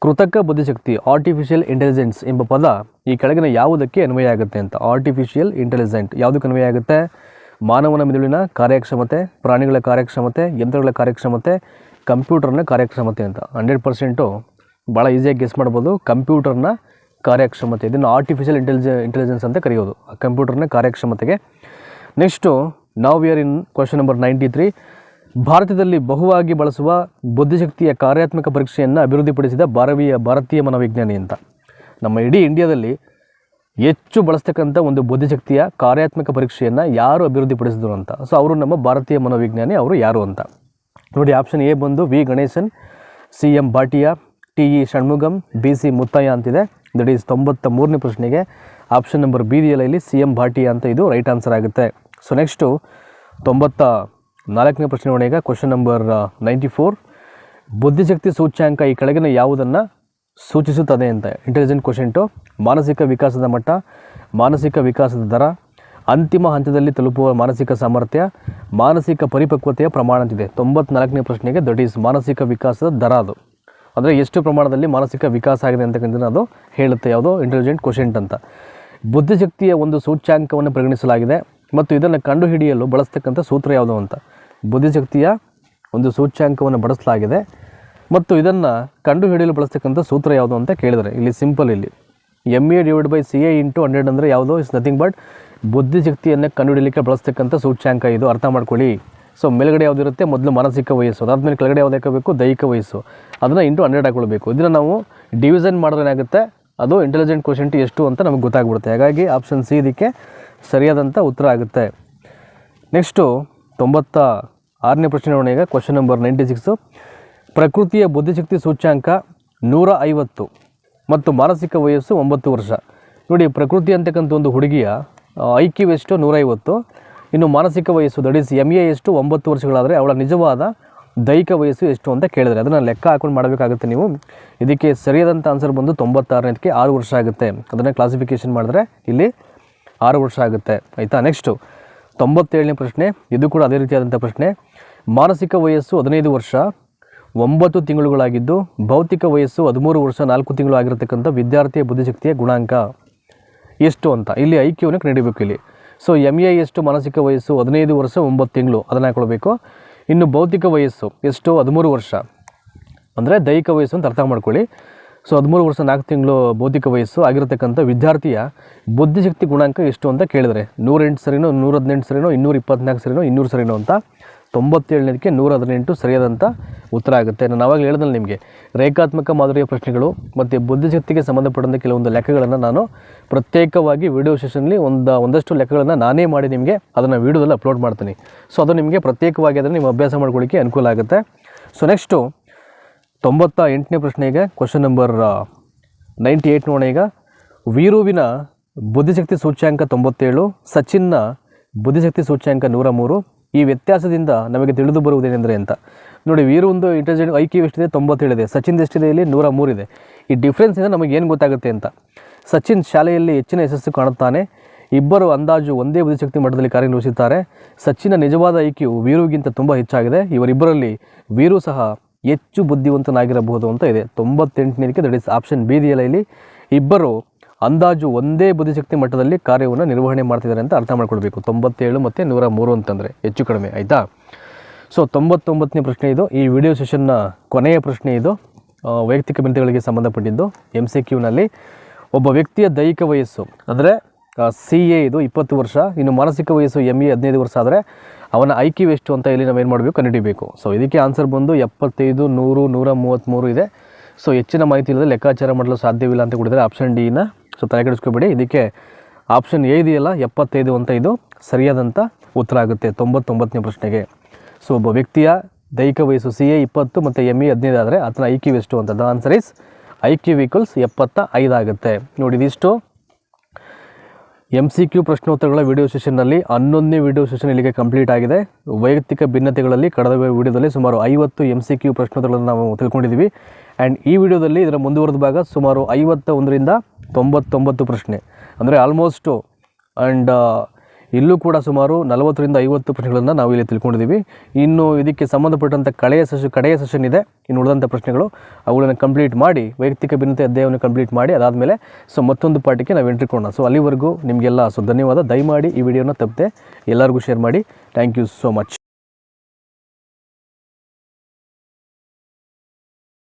ಕೃತಕ ಬುದ್ಧಿಶಕ್ತಿ ಆರ್ಟಿಫಿಷಿಯಲ್ ಇಂಟೆಲಿಜೆನ್ಸ್ ಎಂಬ ಪದ ಈ ಕೆಳಗಿನ ಯಾವುದಕ್ಕೆ ಅನ್ವಯ ಆಗುತ್ತೆ ಅಂತ. ಆರ್ಟಿಫಿಷಿಯಲ್ ಇಂಟೆಲಿಜೆಂಟ್ ಯಾವುದಕ್ಕೆ ಅನ್ವಯ ಆಗುತ್ತೆ? ಮಾನವನ ಮೆದುಳಿನ ಕಾರ್ಯಕ್ಷಮತೆ, ಪ್ರಾಣಿಗಳ ಕಾರ್ಯಕ್ಷಮತೆ, ಯಂತ್ರಗಳ ಕಾರ್ಯಕ್ಷಮತೆ ಕಂಪ್ಯೂಟರ್ನ ಕಾರ್ಯಕ್ಷಮತೆ ಅಂತ. ಹಂಡ್ರೆಡ್ ಪರ್ಸೆಂಟು ಭಾಳ ಈಸಿಯಾಗಿ ಗೆಸ್ ಮಾಡ್ಬೋದು. ಕಂಪ್ಯೂಟರ್ನ ಕಾರ್ಯಕ್ಷಮತೆ. ಇದನ್ನು ಆರ್ಟಿಫಿಷಿಯಲ್ ಇಂಟೆಲಿಜೆ ಇಂಟೆಲಿಜೆನ್ಸ್ ಅಂತ ಕರೆಯೋದು. ಕಂಪ್ಯೂಟರ್ನ ಕಾರ್ಯಕ್ಷಮತೆಗೆ. ನೆಕ್ಸ್ಟು ನಾವು we are in question number ninety three ಭಾರತದಲ್ಲಿ ಬಹುವಾಗಿ ಬಳಸುವ ಬುದ್ಧಿಶಕ್ತಿಯ ಕಾರ್ಯಾತ್ಮಕ ಪರೀಕ್ಷೆಯನ್ನು ಅಭಿವೃದ್ಧಿಪಡಿಸಿದ ಭಾರತೀಯ ಭಾರತೀಯ ಮನೋವಿಜ್ಞಾನಿ ಅಂತ. ನಮ್ಮ ಇಡೀ ಇಂಡಿಯಾದಲ್ಲಿ ಹೆಚ್ಚು ಬಳಸ್ತಕ್ಕಂಥ ಒಂದು ಬುದ್ಧಿಶಕ್ತಿಯ ಕಾರ್ಯಾತ್ಮಕ ಪರೀಕ್ಷೆಯನ್ನು ಯಾರು ಅಭಿವೃದ್ಧಿಪಡಿಸಿದ್ರು ಅಂತ. ಸೊ ಅವರು ನಮ್ಮ ಭಾರತೀಯ ಮನೋವಿಜ್ಞಾನಿ ಅವರು ಯಾರು ಅಂತ. ನೋಡಿ ಆಪ್ಷನ್ ಎ ಬಂದು V Ganesan, C M Bhatia, T E Shanmugam, B C Muthaiah ಅಂತಿದೆ. ದಟ್ ಈಸ್ ತೊಂಬತ್ತ ಮೂರನೇ ಪ್ರಶ್ನೆಗೆ ಆಪ್ಷನ್ ನಂಬರ್ ಬಿ ಇದೆಯಲ್ಲ ಇಲ್ಲಿ ಸಿ ಎಂ ಭಾಟಿಯಾ ಅಂತ ಇದು ರೈಟ್ ಆನ್ಸರ್ ಆಗುತ್ತೆ. ಸೊ ನೆಕ್ಸ್ಟು ತೊಂಬತ್ತ ನಾಲ್ಕನೇ ಪ್ರಶ್ನೆ ನೋಡಿ ಈಗ ಕ್ವಶನ್ ನಂಬರ್ ನೈಂಟಿ ಫೋರ್ ಬುದ್ಧಿಶಕ್ತಿ ಸೂಚ್ಯಾಂಕ ಈ ಕೆಳಗಿನ ಯಾವುದನ್ನು ಸೂಚಿಸುತ್ತದೆ ಅಂತ. ಇಂಟೆಲಿಜೆಂಟ್ ಕ್ವಶಂಟು ಮಾನಸಿಕ ವಿಕಾಸದ ಮಟ್ಟ, ಮಾನಸಿಕ ವಿಕಾಸದ ದರ, ಅಂತಿಮ ಹಂತದಲ್ಲಿ ತಲುಪುವ ಮಾನಸಿಕ ಸಾಮರ್ಥ್ಯ, ಮಾನಸಿಕ ಪರಿಪಕ್ವತೆಯ ಪ್ರಮಾಣ ಅಂತಿದೆ ತೊಂಬತ್ನಾಲ್ಕನೇ ಪ್ರಶ್ನೆಗೆ ದಟ್ ಈಸ್ ಮಾನಸಿಕ ವಿಕಾಸದ ದರ ಅದು. ಅಂದರೆ ಎಷ್ಟು ಪ್ರಮಾಣದಲ್ಲಿ ಮಾನಸಿಕ ವಿಕಾಸ ಆಗಿದೆ ಅಂತಕ್ಕಂಥದ್ದು ಅದು ಹೇಳುತ್ತೆ ಯಾವುದೋ ಇಂಟೆಲಿಜೆಂಟ್ ಕ್ವಶಂಟ್ ಅಂತ. ಬುದ್ಧಿಶಕ್ತಿಯ ಒಂದು ಸೂಚ್ಯಾಂಕವನ್ನು ಪರಿಗಣಿಸಲಾಗಿದೆ. ಮತ್ತು ಇದನ್ನು ಕಂಡುಹಿಡಿಯಲು ಬಳಸ್ತಕ್ಕಂಥ ಸೂತ್ರ ಯಾವುದು ಅಂತ. ಬುದ್ಧಿಶಕ್ತಿಯ ಒಂದು ಸೂಚ್ಯಾಂಕವನ್ನು ಬಳಸಲಾಗಿದೆ. ಮತ್ತು ಇದನ್ನು ಕಂಡುಹಿಡಿಯಲು ಬಳಸ್ತಕ್ಕಂಥ ಸೂತ್ರ ಯಾವುದು ಅಂತ ಕೇಳಿದರೆ, ಇಲ್ಲಿ ಸಿಂಪಲ್ ಇಲ್ಲಿ. M A divide by C A into hundred ಅಂದರೆ ಯಾವುದೋ? ಇಸ್ ನಥಿಂಗ್ ಬಟ್ ಬುದ್ಧಿಶಕ್ತಿಯನ್ನು ಕಂಡುಹಿಡಲಿಕ್ಕೆ ಬಳಸ್ತಕ್ಕಂಥ ಸೂಚ್ಯಾಂಕ ಇದು. ಅರ್ಥ ಮಾಡ್ಕೊಳ್ಳಿ. ಸೊ ಮೇಲ್ಗಡೆ ಯಾವುದಿರುತ್ತೆ ಮೊದಲು ಮಾನಸಿಕ ವಯಸ್ಸು. ಅದಾದಮೇಲೆ ಕೆಳಗಡೆ ಯಾವ್ದು ಹಾಕಬೇಕು? ದೈಹಿಕ ವಯಸ್ಸು. ಅದನ್ನು ಇಂಟು ಹಂಡ್ರೆಡ್ ಹಾಕೊಳ್ಬೇಕು. ಇದನ್ನು ನಾವು ಡಿವಿಷನ್ ಮಾಡಿದ್ರೆ ಏನಾಗುತ್ತೆ? ಅದು ಇಂಟೆಲಿಜೆಂಟ್ ಕ್ವಶಂಟ್ ಎಷ್ಟು ಅಂತ ನಮಗೆ ಗೊತ್ತಾಗ್ಬಿಡುತ್ತೆ. ಹಾಗಾಗಿ ಆಪ್ಷನ್ ಸಿ ಇದಕ್ಕೆ ಸರಿಯಾದಂಥ ಉತ್ತರ ಆಗುತ್ತೆ. ನೆಕ್ಸ್ಟು ತೊಂಬತ್ತ ಆರನೇ ಪ್ರಶ್ನೆ ಕ್ವಶನ್ ನಂಬರ್ ನೈಂಟಿ ಸಿಕ್ಸು ಪ್ರಕೃತಿಯ ಬುದ್ಧಿಶಕ್ತಿ ಸೂಚ್ಯಾಂಕ ನೂರ ಐವತ್ತು ಮತ್ತು ಮಾನಸಿಕ ವಯಸ್ಸು ಒಂಬತ್ತು ವರ್ಷ. ನೋಡಿ, ಪ್ರಕೃತಿ ಅಂತಕ್ಕಂಥ ಒಂದು ಹುಡುಗಿಯ ಐ ಕ್ಯೂ ಎಷ್ಟು? ನೂರೈವತ್ತು ಇನ್ನು ಮಾನಸಿಕ ವಯಸ್ಸು ದಟ್ ಈಸ್ ಎಂ ಎ ಎಷ್ಟು? ಒಂಬತ್ತು ವರ್ಷಗಳಾದರೆ ಅವಳ ನಿಜವಾದ ದೈಹಿಕ ವಯಸ್ಸು ಎಷ್ಟು ಅಂತ ಕೇಳಿದರೆ ಅದನ್ನು ಲೆಕ್ಕ ಹಾಕೊಂಡು ಮಾಡಬೇಕಾಗುತ್ತೆ ನೀವು. ಇದಕ್ಕೆ ಸರಿಯಾದಂಥ ಆನ್ಸರ್ ಬಂದು ತೊಂಬತ್ತಾರನೇದಕ್ಕೆ ಆರು ವರ್ಷ ಆಗುತ್ತೆ. ಅದನ್ನು ಕ್ಲಾಸಿಫಿಕೇಷನ್ ಮಾಡಿದ್ರೆ ಇಲ್ಲಿ ಆರು ವರ್ಷ ಆಗುತ್ತೆ. ಆಯಿತಾ? ನೆಕ್ಸ್ಟು ತೊಂಬತ್ತೇಳನೇ ಪ್ರಶ್ನೆ, ಇದು ಕೂಡ ಅದೇ ರೀತಿಯಾದಂಥ ಪ್ರಶ್ನೆ. ಮಾನಸಿಕ ವಯಸ್ಸು ಹದಿನೈದು ವರ್ಷ, ಒಂಬತ್ತು ತಿಂಗಳುಗಳಾಗಿದ್ದು, ಭೌತಿಕ ವಯಸ್ಸು ಹದಿಮೂರು ವರ್ಷ, ನಾಲ್ಕು ತಿಂಗಳು ಆಗಿರತಕ್ಕಂಥ ವಿದ್ಯಾರ್ಥಿಯ ಬುದ್ಧಿಶಕ್ತಿಯ ಗುಣಾಂಕ ಎಷ್ಟು ಅಂತ. ಇಲ್ಲಿ ಐ ಕ್ಯೂನ ಇಲ್ಲಿ. ಸೊ ಎಂ ಎ ಎಷ್ಟು, ಮಾನಸಿಕ ವಯಸ್ಸು ಹದಿನೈದು ವರ್ಷ, ಒಂಬತ್ತು ತಿಂಗಳು, ಅದನ್ನು ಹಾಕೊಳ್ಬೇಕು. ಇನ್ನು ಭೌತಿಕ ವಯಸ್ಸು ಎಷ್ಟು, ಹದಿಮೂರು ವರ್ಷ. ಅಂದರೆ ದೈಹಿಕ ವಯಸ್ಸು ಅಂತ ಅರ್ಥ ಮಾಡ್ಕೊಳ್ಳಿ. ಸೊ ಹದಿಮೂರು ವರ್ಷ ನಾಲ್ಕು ತಿಂಗಳು ಬೌದ್ಧಿಕ ವಯಸ್ಸು ಆಗಿರತಕ್ಕಂಥ ವಿದ್ಯಾರ್ಥಿಯ ಬುದ್ಧಿಶಕ್ತಿ ಗುಣಾಂಕ ಎಷ್ಟು ಅಂತ ಕೇಳಿದರೆ ನೂರೆಂಟು ಸರಿನೋ ನೂರ ಹದಿನೆಂಟು ಸರಿನೋ, ಇನ್ನೂರ ಇಪ್ಪತ್ನಾಲ್ಕು ಸರಿನೋ, ಇನ್ನೂರು ಸರಿನೋ ಅಂತ ತೊಂಬತ್ತೇಳನೇದಕ್ಕೆ ನೂರ ಹದಿನೆಂಟು ಸರಿಯಾದಂಥ ಉತ್ತರ ಆಗುತ್ತೆ. ನಾನು ಆವಾಗಲೇ ಹೇಳಿದ್ನಲ್ಲ ನಿಮಗೆ, ರೇಖಾತ್ಮಕ ಮಾದರಿಯ ಪ್ರಶ್ನೆಗಳು ಮತ್ತು ಬುದ್ಧಿಶಕ್ತಿಗೆ ಸಂಬಂಧಪಟ್ಟಂಥ ಕೆಲವೊಂದು ಲೆಕ್ಕಗಳನ್ನು ನಾನು ಪ್ರತ್ಯೇಕವಾಗಿ ವಿಡಿಯೋ ಸೆಷನ್ಲಿ ಒಂದು, ಒಂದಷ್ಟು ಲೆಕ್ಕಗಳನ್ನು ನಾನೇ ಮಾಡಿ ನಿಮಗೆ ಅದನ್ನು ವೀಡಿಯೋದಲ್ಲಿ ಅಪ್ಲೋಡ್ ಮಾಡ್ತೀನಿ. ಸೊ ಅದು ನಿಮಗೆ ಪ್ರತ್ಯೇಕವಾಗಿ ಅದನ್ನು ನೀವು ಅಭ್ಯಾಸ ಮಾಡ್ಕೊಳ್ಳಿಕ್ಕೆ ಅನುಕೂಲ ಆಗುತ್ತೆ. ಸೊ ನೆಕ್ಸ್ಟು ತೊಂಬತ್ತ ಎಂಟನೇ ಪ್ರಶ್ನೆಗೆ ಕ್ವಶನ್ ನಂಬರ್ ನೈಂಟಿ ಏಯ್ಟ್ ನೋಡೋಣ ಈಗ. ವೀರುವಿನ ಬುದ್ಧಿಶಕ್ತಿ ಸೂಚ್ಯಾಂಕ ತೊಂಬತ್ತೇಳು, ಸಚಿನ್ನ ಬುದ್ಧಿಶಕ್ತಿ ಸೂಚ್ಯಾಂಕ ನೂರ ಮೂರು ಈ ವ್ಯತ್ಯಾಸದಿಂದ ನಮಗೆ ತಿಳಿದು ಬರುವುದೇನೆಂದರೆ ಅಂತ. ನೋಡಿ ವೀರು ಒಂದು ಇಂಟೆಲಿಜೆಂಟ್ ಐ ಕ್ಯೂ ಎಷ್ಟಿದೆ? ತೊಂಬತ್ತೇಳಿದೆ. ಸಚಿನ್ ಎಷ್ಟಿದೆ ಇಲ್ಲಿ ನೂರ ಮೂರಿದೆ ಈ ಡಿಫ್ರೆನ್ಸಿಂದ ನಮಗೆ ಏನು ಗೊತ್ತಾಗುತ್ತೆ ಅಂತ. ಸಚಿನ್ ಶಾಲೆಯಲ್ಲಿ ಹೆಚ್ಚಿನ ಯಶಸ್ಸು ಕಾಣುತ್ತಾನೆ. ಇಬ್ಬರು ಅಂದಾಜು ಒಂದೇ ಬುದ್ಧಿಶಕ್ತಿ ಮಟ್ಟದಲ್ಲಿ ಕಾರ್ಯನಿರ್ವಹಿಸುತ್ತಾರೆ. ಸಚಿನ ನಿಜವಾದ ಐ ಕ್ಯೂ ವೀರುಗಿಂತ ತುಂಬ ಹೆಚ್ಚಾಗಿದೆ. ಇವರಿಬ್ಬರಲ್ಲಿ ವೀರು ಸಹ ಹೆಚ್ಚು ಬುದ್ಧಿವಂತನಾಗಿರಬಹುದು ಅಂತ ಇದೆ. ತೊಂಬತ್ತೆಂಟನೇದಕ್ಕೆ ದಟ್ ಇಸ್ ಆಪ್ಷನ್ ಬಿ ಇಬ್ಬರು ಅಂದಾಜು ಒಂದೇ ಬುದ್ಧಿಶಕ್ತಿ ಮಟ್ಟದಲ್ಲಿ ಕಾರ್ಯವನ್ನು ನಿರ್ವಹಣೆ ಮಾಡ್ತಿದ್ದಾರೆ ಅಂತ ಅರ್ಥ ಮಾಡ್ಕೊಳ್ಬೇಕು. ತೊಂಬತ್ತೇಳು ಮತ್ತು ನೂರ ಮೂರು ಅಂತಂದರೆ ಹೆಚ್ಚು ಕಡಿಮೆ, ಆಯಿತಾ? ಸೊ ತೊಂಬತ್ತೊಂಬತ್ತನೇ ಪ್ರಶ್ನೆ ಇದು. ಈ ವಿಡಿಯೋ ಸೆಷನ್ನ ಕೊನೆಯ ಪ್ರಶ್ನೆ ಇದು. ವೈಯಕ್ತಿಕ ಮಿತಿಗಳಿಗೆ ಸಂಬಂಧಪಟ್ಟಿದ್ದು ಎಂ ಸಿ ಕ್ಯೂನಲ್ಲಿ ಒಬ್ಬ ವ್ಯಕ್ತಿಯ ದೈಹಿಕ ವಯಸ್ಸು, ಅಂದರೆ ಸಿ ಎ ಇದು ಇಪ್ಪತ್ತು ವರ್ಷ, ಇನ್ನು ಮಾನಸಿಕ ವಯಸ್ಸು ಎಂ ಎ ಹದಿನೈದು ವರ್ಷ ಆದರೆ ಅವನ ಐ ಕ್ಯೂ ಎಷ್ಟು ಅಂತ ಇಲ್ಲಿ ನಾವೇನು ಮಾಡಬೇಕು? ಕಂಡುಹಿಡಿಬೇಕು. ಸೊ ಇದಕ್ಕೆ ಆನ್ಸರ್ ಬಂದು ಎಪ್ಪತ್ತೈದು, ನೂರು ನೂರ ಮೂವತ್ತ್ಮೂರು ಇದೆ. ಸೊ ಹೆಚ್ಚಿನ ಮಾಹಿತಿ ಇಲ್ಲದೆ ಲೆಕ್ಕಾಚಾರ ಮಾಡಲು ಸಾಧ್ಯವಿಲ್ಲ ಅಂತ ಕೊಟ್ಟಿದ್ದಾರೆ ಆಪ್ಷನ್ ಡಿನ ಸೊ ತಲೆ ಕೆಡಿಸ್ಕೊಬೇಡಿ. ಇದಕ್ಕೆ ಆಪ್ಷನ್ ಎ ಇದೆಯಲ್ಲ, ಎಪ್ಪತ್ತೈದು ಅಂತ ಇದು ಸರಿಯಾದಂಥ ಉತ್ತರ ಆಗುತ್ತೆ ತೊಂಬತ್ತೊಂಬತ್ತನೇ ಪ್ರಶ್ನೆಗೆ. ಸೊ ಒಬ್ಬ ವ್ಯಕ್ತಿಯ ದೈಹಿಕ ವಯಸ್ಸು ಸಿ ಎ ಇಪ್ಪತ್ತು ಮತ್ತು ಎಂ ಇ ಹದಿನೈದು ಆದರೆ ಆತನ ಐ ಕ್ಯೂ ಎಷ್ಟು ಅಂತ the answer is I Q equals ಎಪ್ಪತ್ತ ಐದಾಗುತ್ತೆ ನೋಡಿ, ಇದಿಷ್ಟು ಎಂ ಸಿ ಕ್ಯೂ ಪ್ರಶ್ನೋತ್ತರಗಳ ವಿಡಿಯೋ ಸೆಷನ್ನಲ್ಲಿ ಹನ್ನೊಂದನೇ ವಿಡಿಯೋ ಸೆಷನ್ ಇಲ್ಲಿಗೆ ಕಂಪ್ಲೀಟ್ ಆಗಿದೆ. ವೈಯಕ್ತಿಕ ಭಿನ್ನತೆಗಳಲ್ಲಿ ಕಡದ ವಿಡಿಯೋದಲ್ಲಿ ಸುಮಾರು ಐವತ್ತು ಎಂ ಸಿ ಕ್ಯೂ ಪ್ರಶ್ನೋತ್ತರಗಳನ್ನು ನಾವು ತಿಳ್ಕೊಂಡಿದ್ದೀವಿ ಆ್ಯಂಡ್ ಈ ವಿಡಿಯೋದಲ್ಲಿ ಇದರ ಮುಂದುವರೆದ ಭಾಗ ಸುಮಾರು ಐವತ್ತ ಒಂದರಿಂದ ತೊಂಬತ್ತೊಂಬತ್ತು ಪ್ರಶ್ನೆ. ಅಂದರೆ ಆಲ್ಮೋಸ್ಟು ಆ್ಯಂಡ್ ಇಲ್ಲೂ ಕೂಡ ಸುಮಾರು ನಲವತ್ತರಿಂದ ಐವತ್ತು ಪ್ರಶ್ನೆಗಳನ್ನು ನಾವು ಇಲ್ಲಿ ತಿಳ್ಕೊಂಡಿದ್ದೀವಿ. ಇನ್ನು ಇದಕ್ಕೆ ಸಂಬಂಧಪಟ್ಟಂಥ ಕಳೆಯ ಸೆಷನ್, ಕಡೆಯ ಸೆಷನ್ ಇದೆ. ಇನ್ನು ಉಳಿದಂಥ ಪ್ರಶ್ನೆಗಳು ಅವುಗಳನ್ನು ಕಂಪ್ಲೀಟ್ ಮಾಡಿ, ವೈಯಕ್ತಿಕ ಭಿನ್ನತೆ ಅಧ್ಯಾಯವನ್ನು ಕಂಪ್ಲೀಟ್ ಮಾಡಿ, ಅದಾದಮೇಲೆ ಸೊ ಮತ್ತೊಂದು ಪಾರ್ಟಿಗೆ ನಾವು ಎಂಟ್ರಿ ಕೊಡೋಣ. ಸೊ ಅಲ್ಲಿವರೆಗೂ ನಿಮಗೆಲ್ಲ ಸೊ ಧನ್ಯವಾದ. ದಯಮಾಡಿ ಈ ವಿಡಿಯೋನ ತಪ್ಪದೆ ಎಲ್ಲರಿಗೂ ಶೇರ್ ಮಾಡಿ. Thank you so much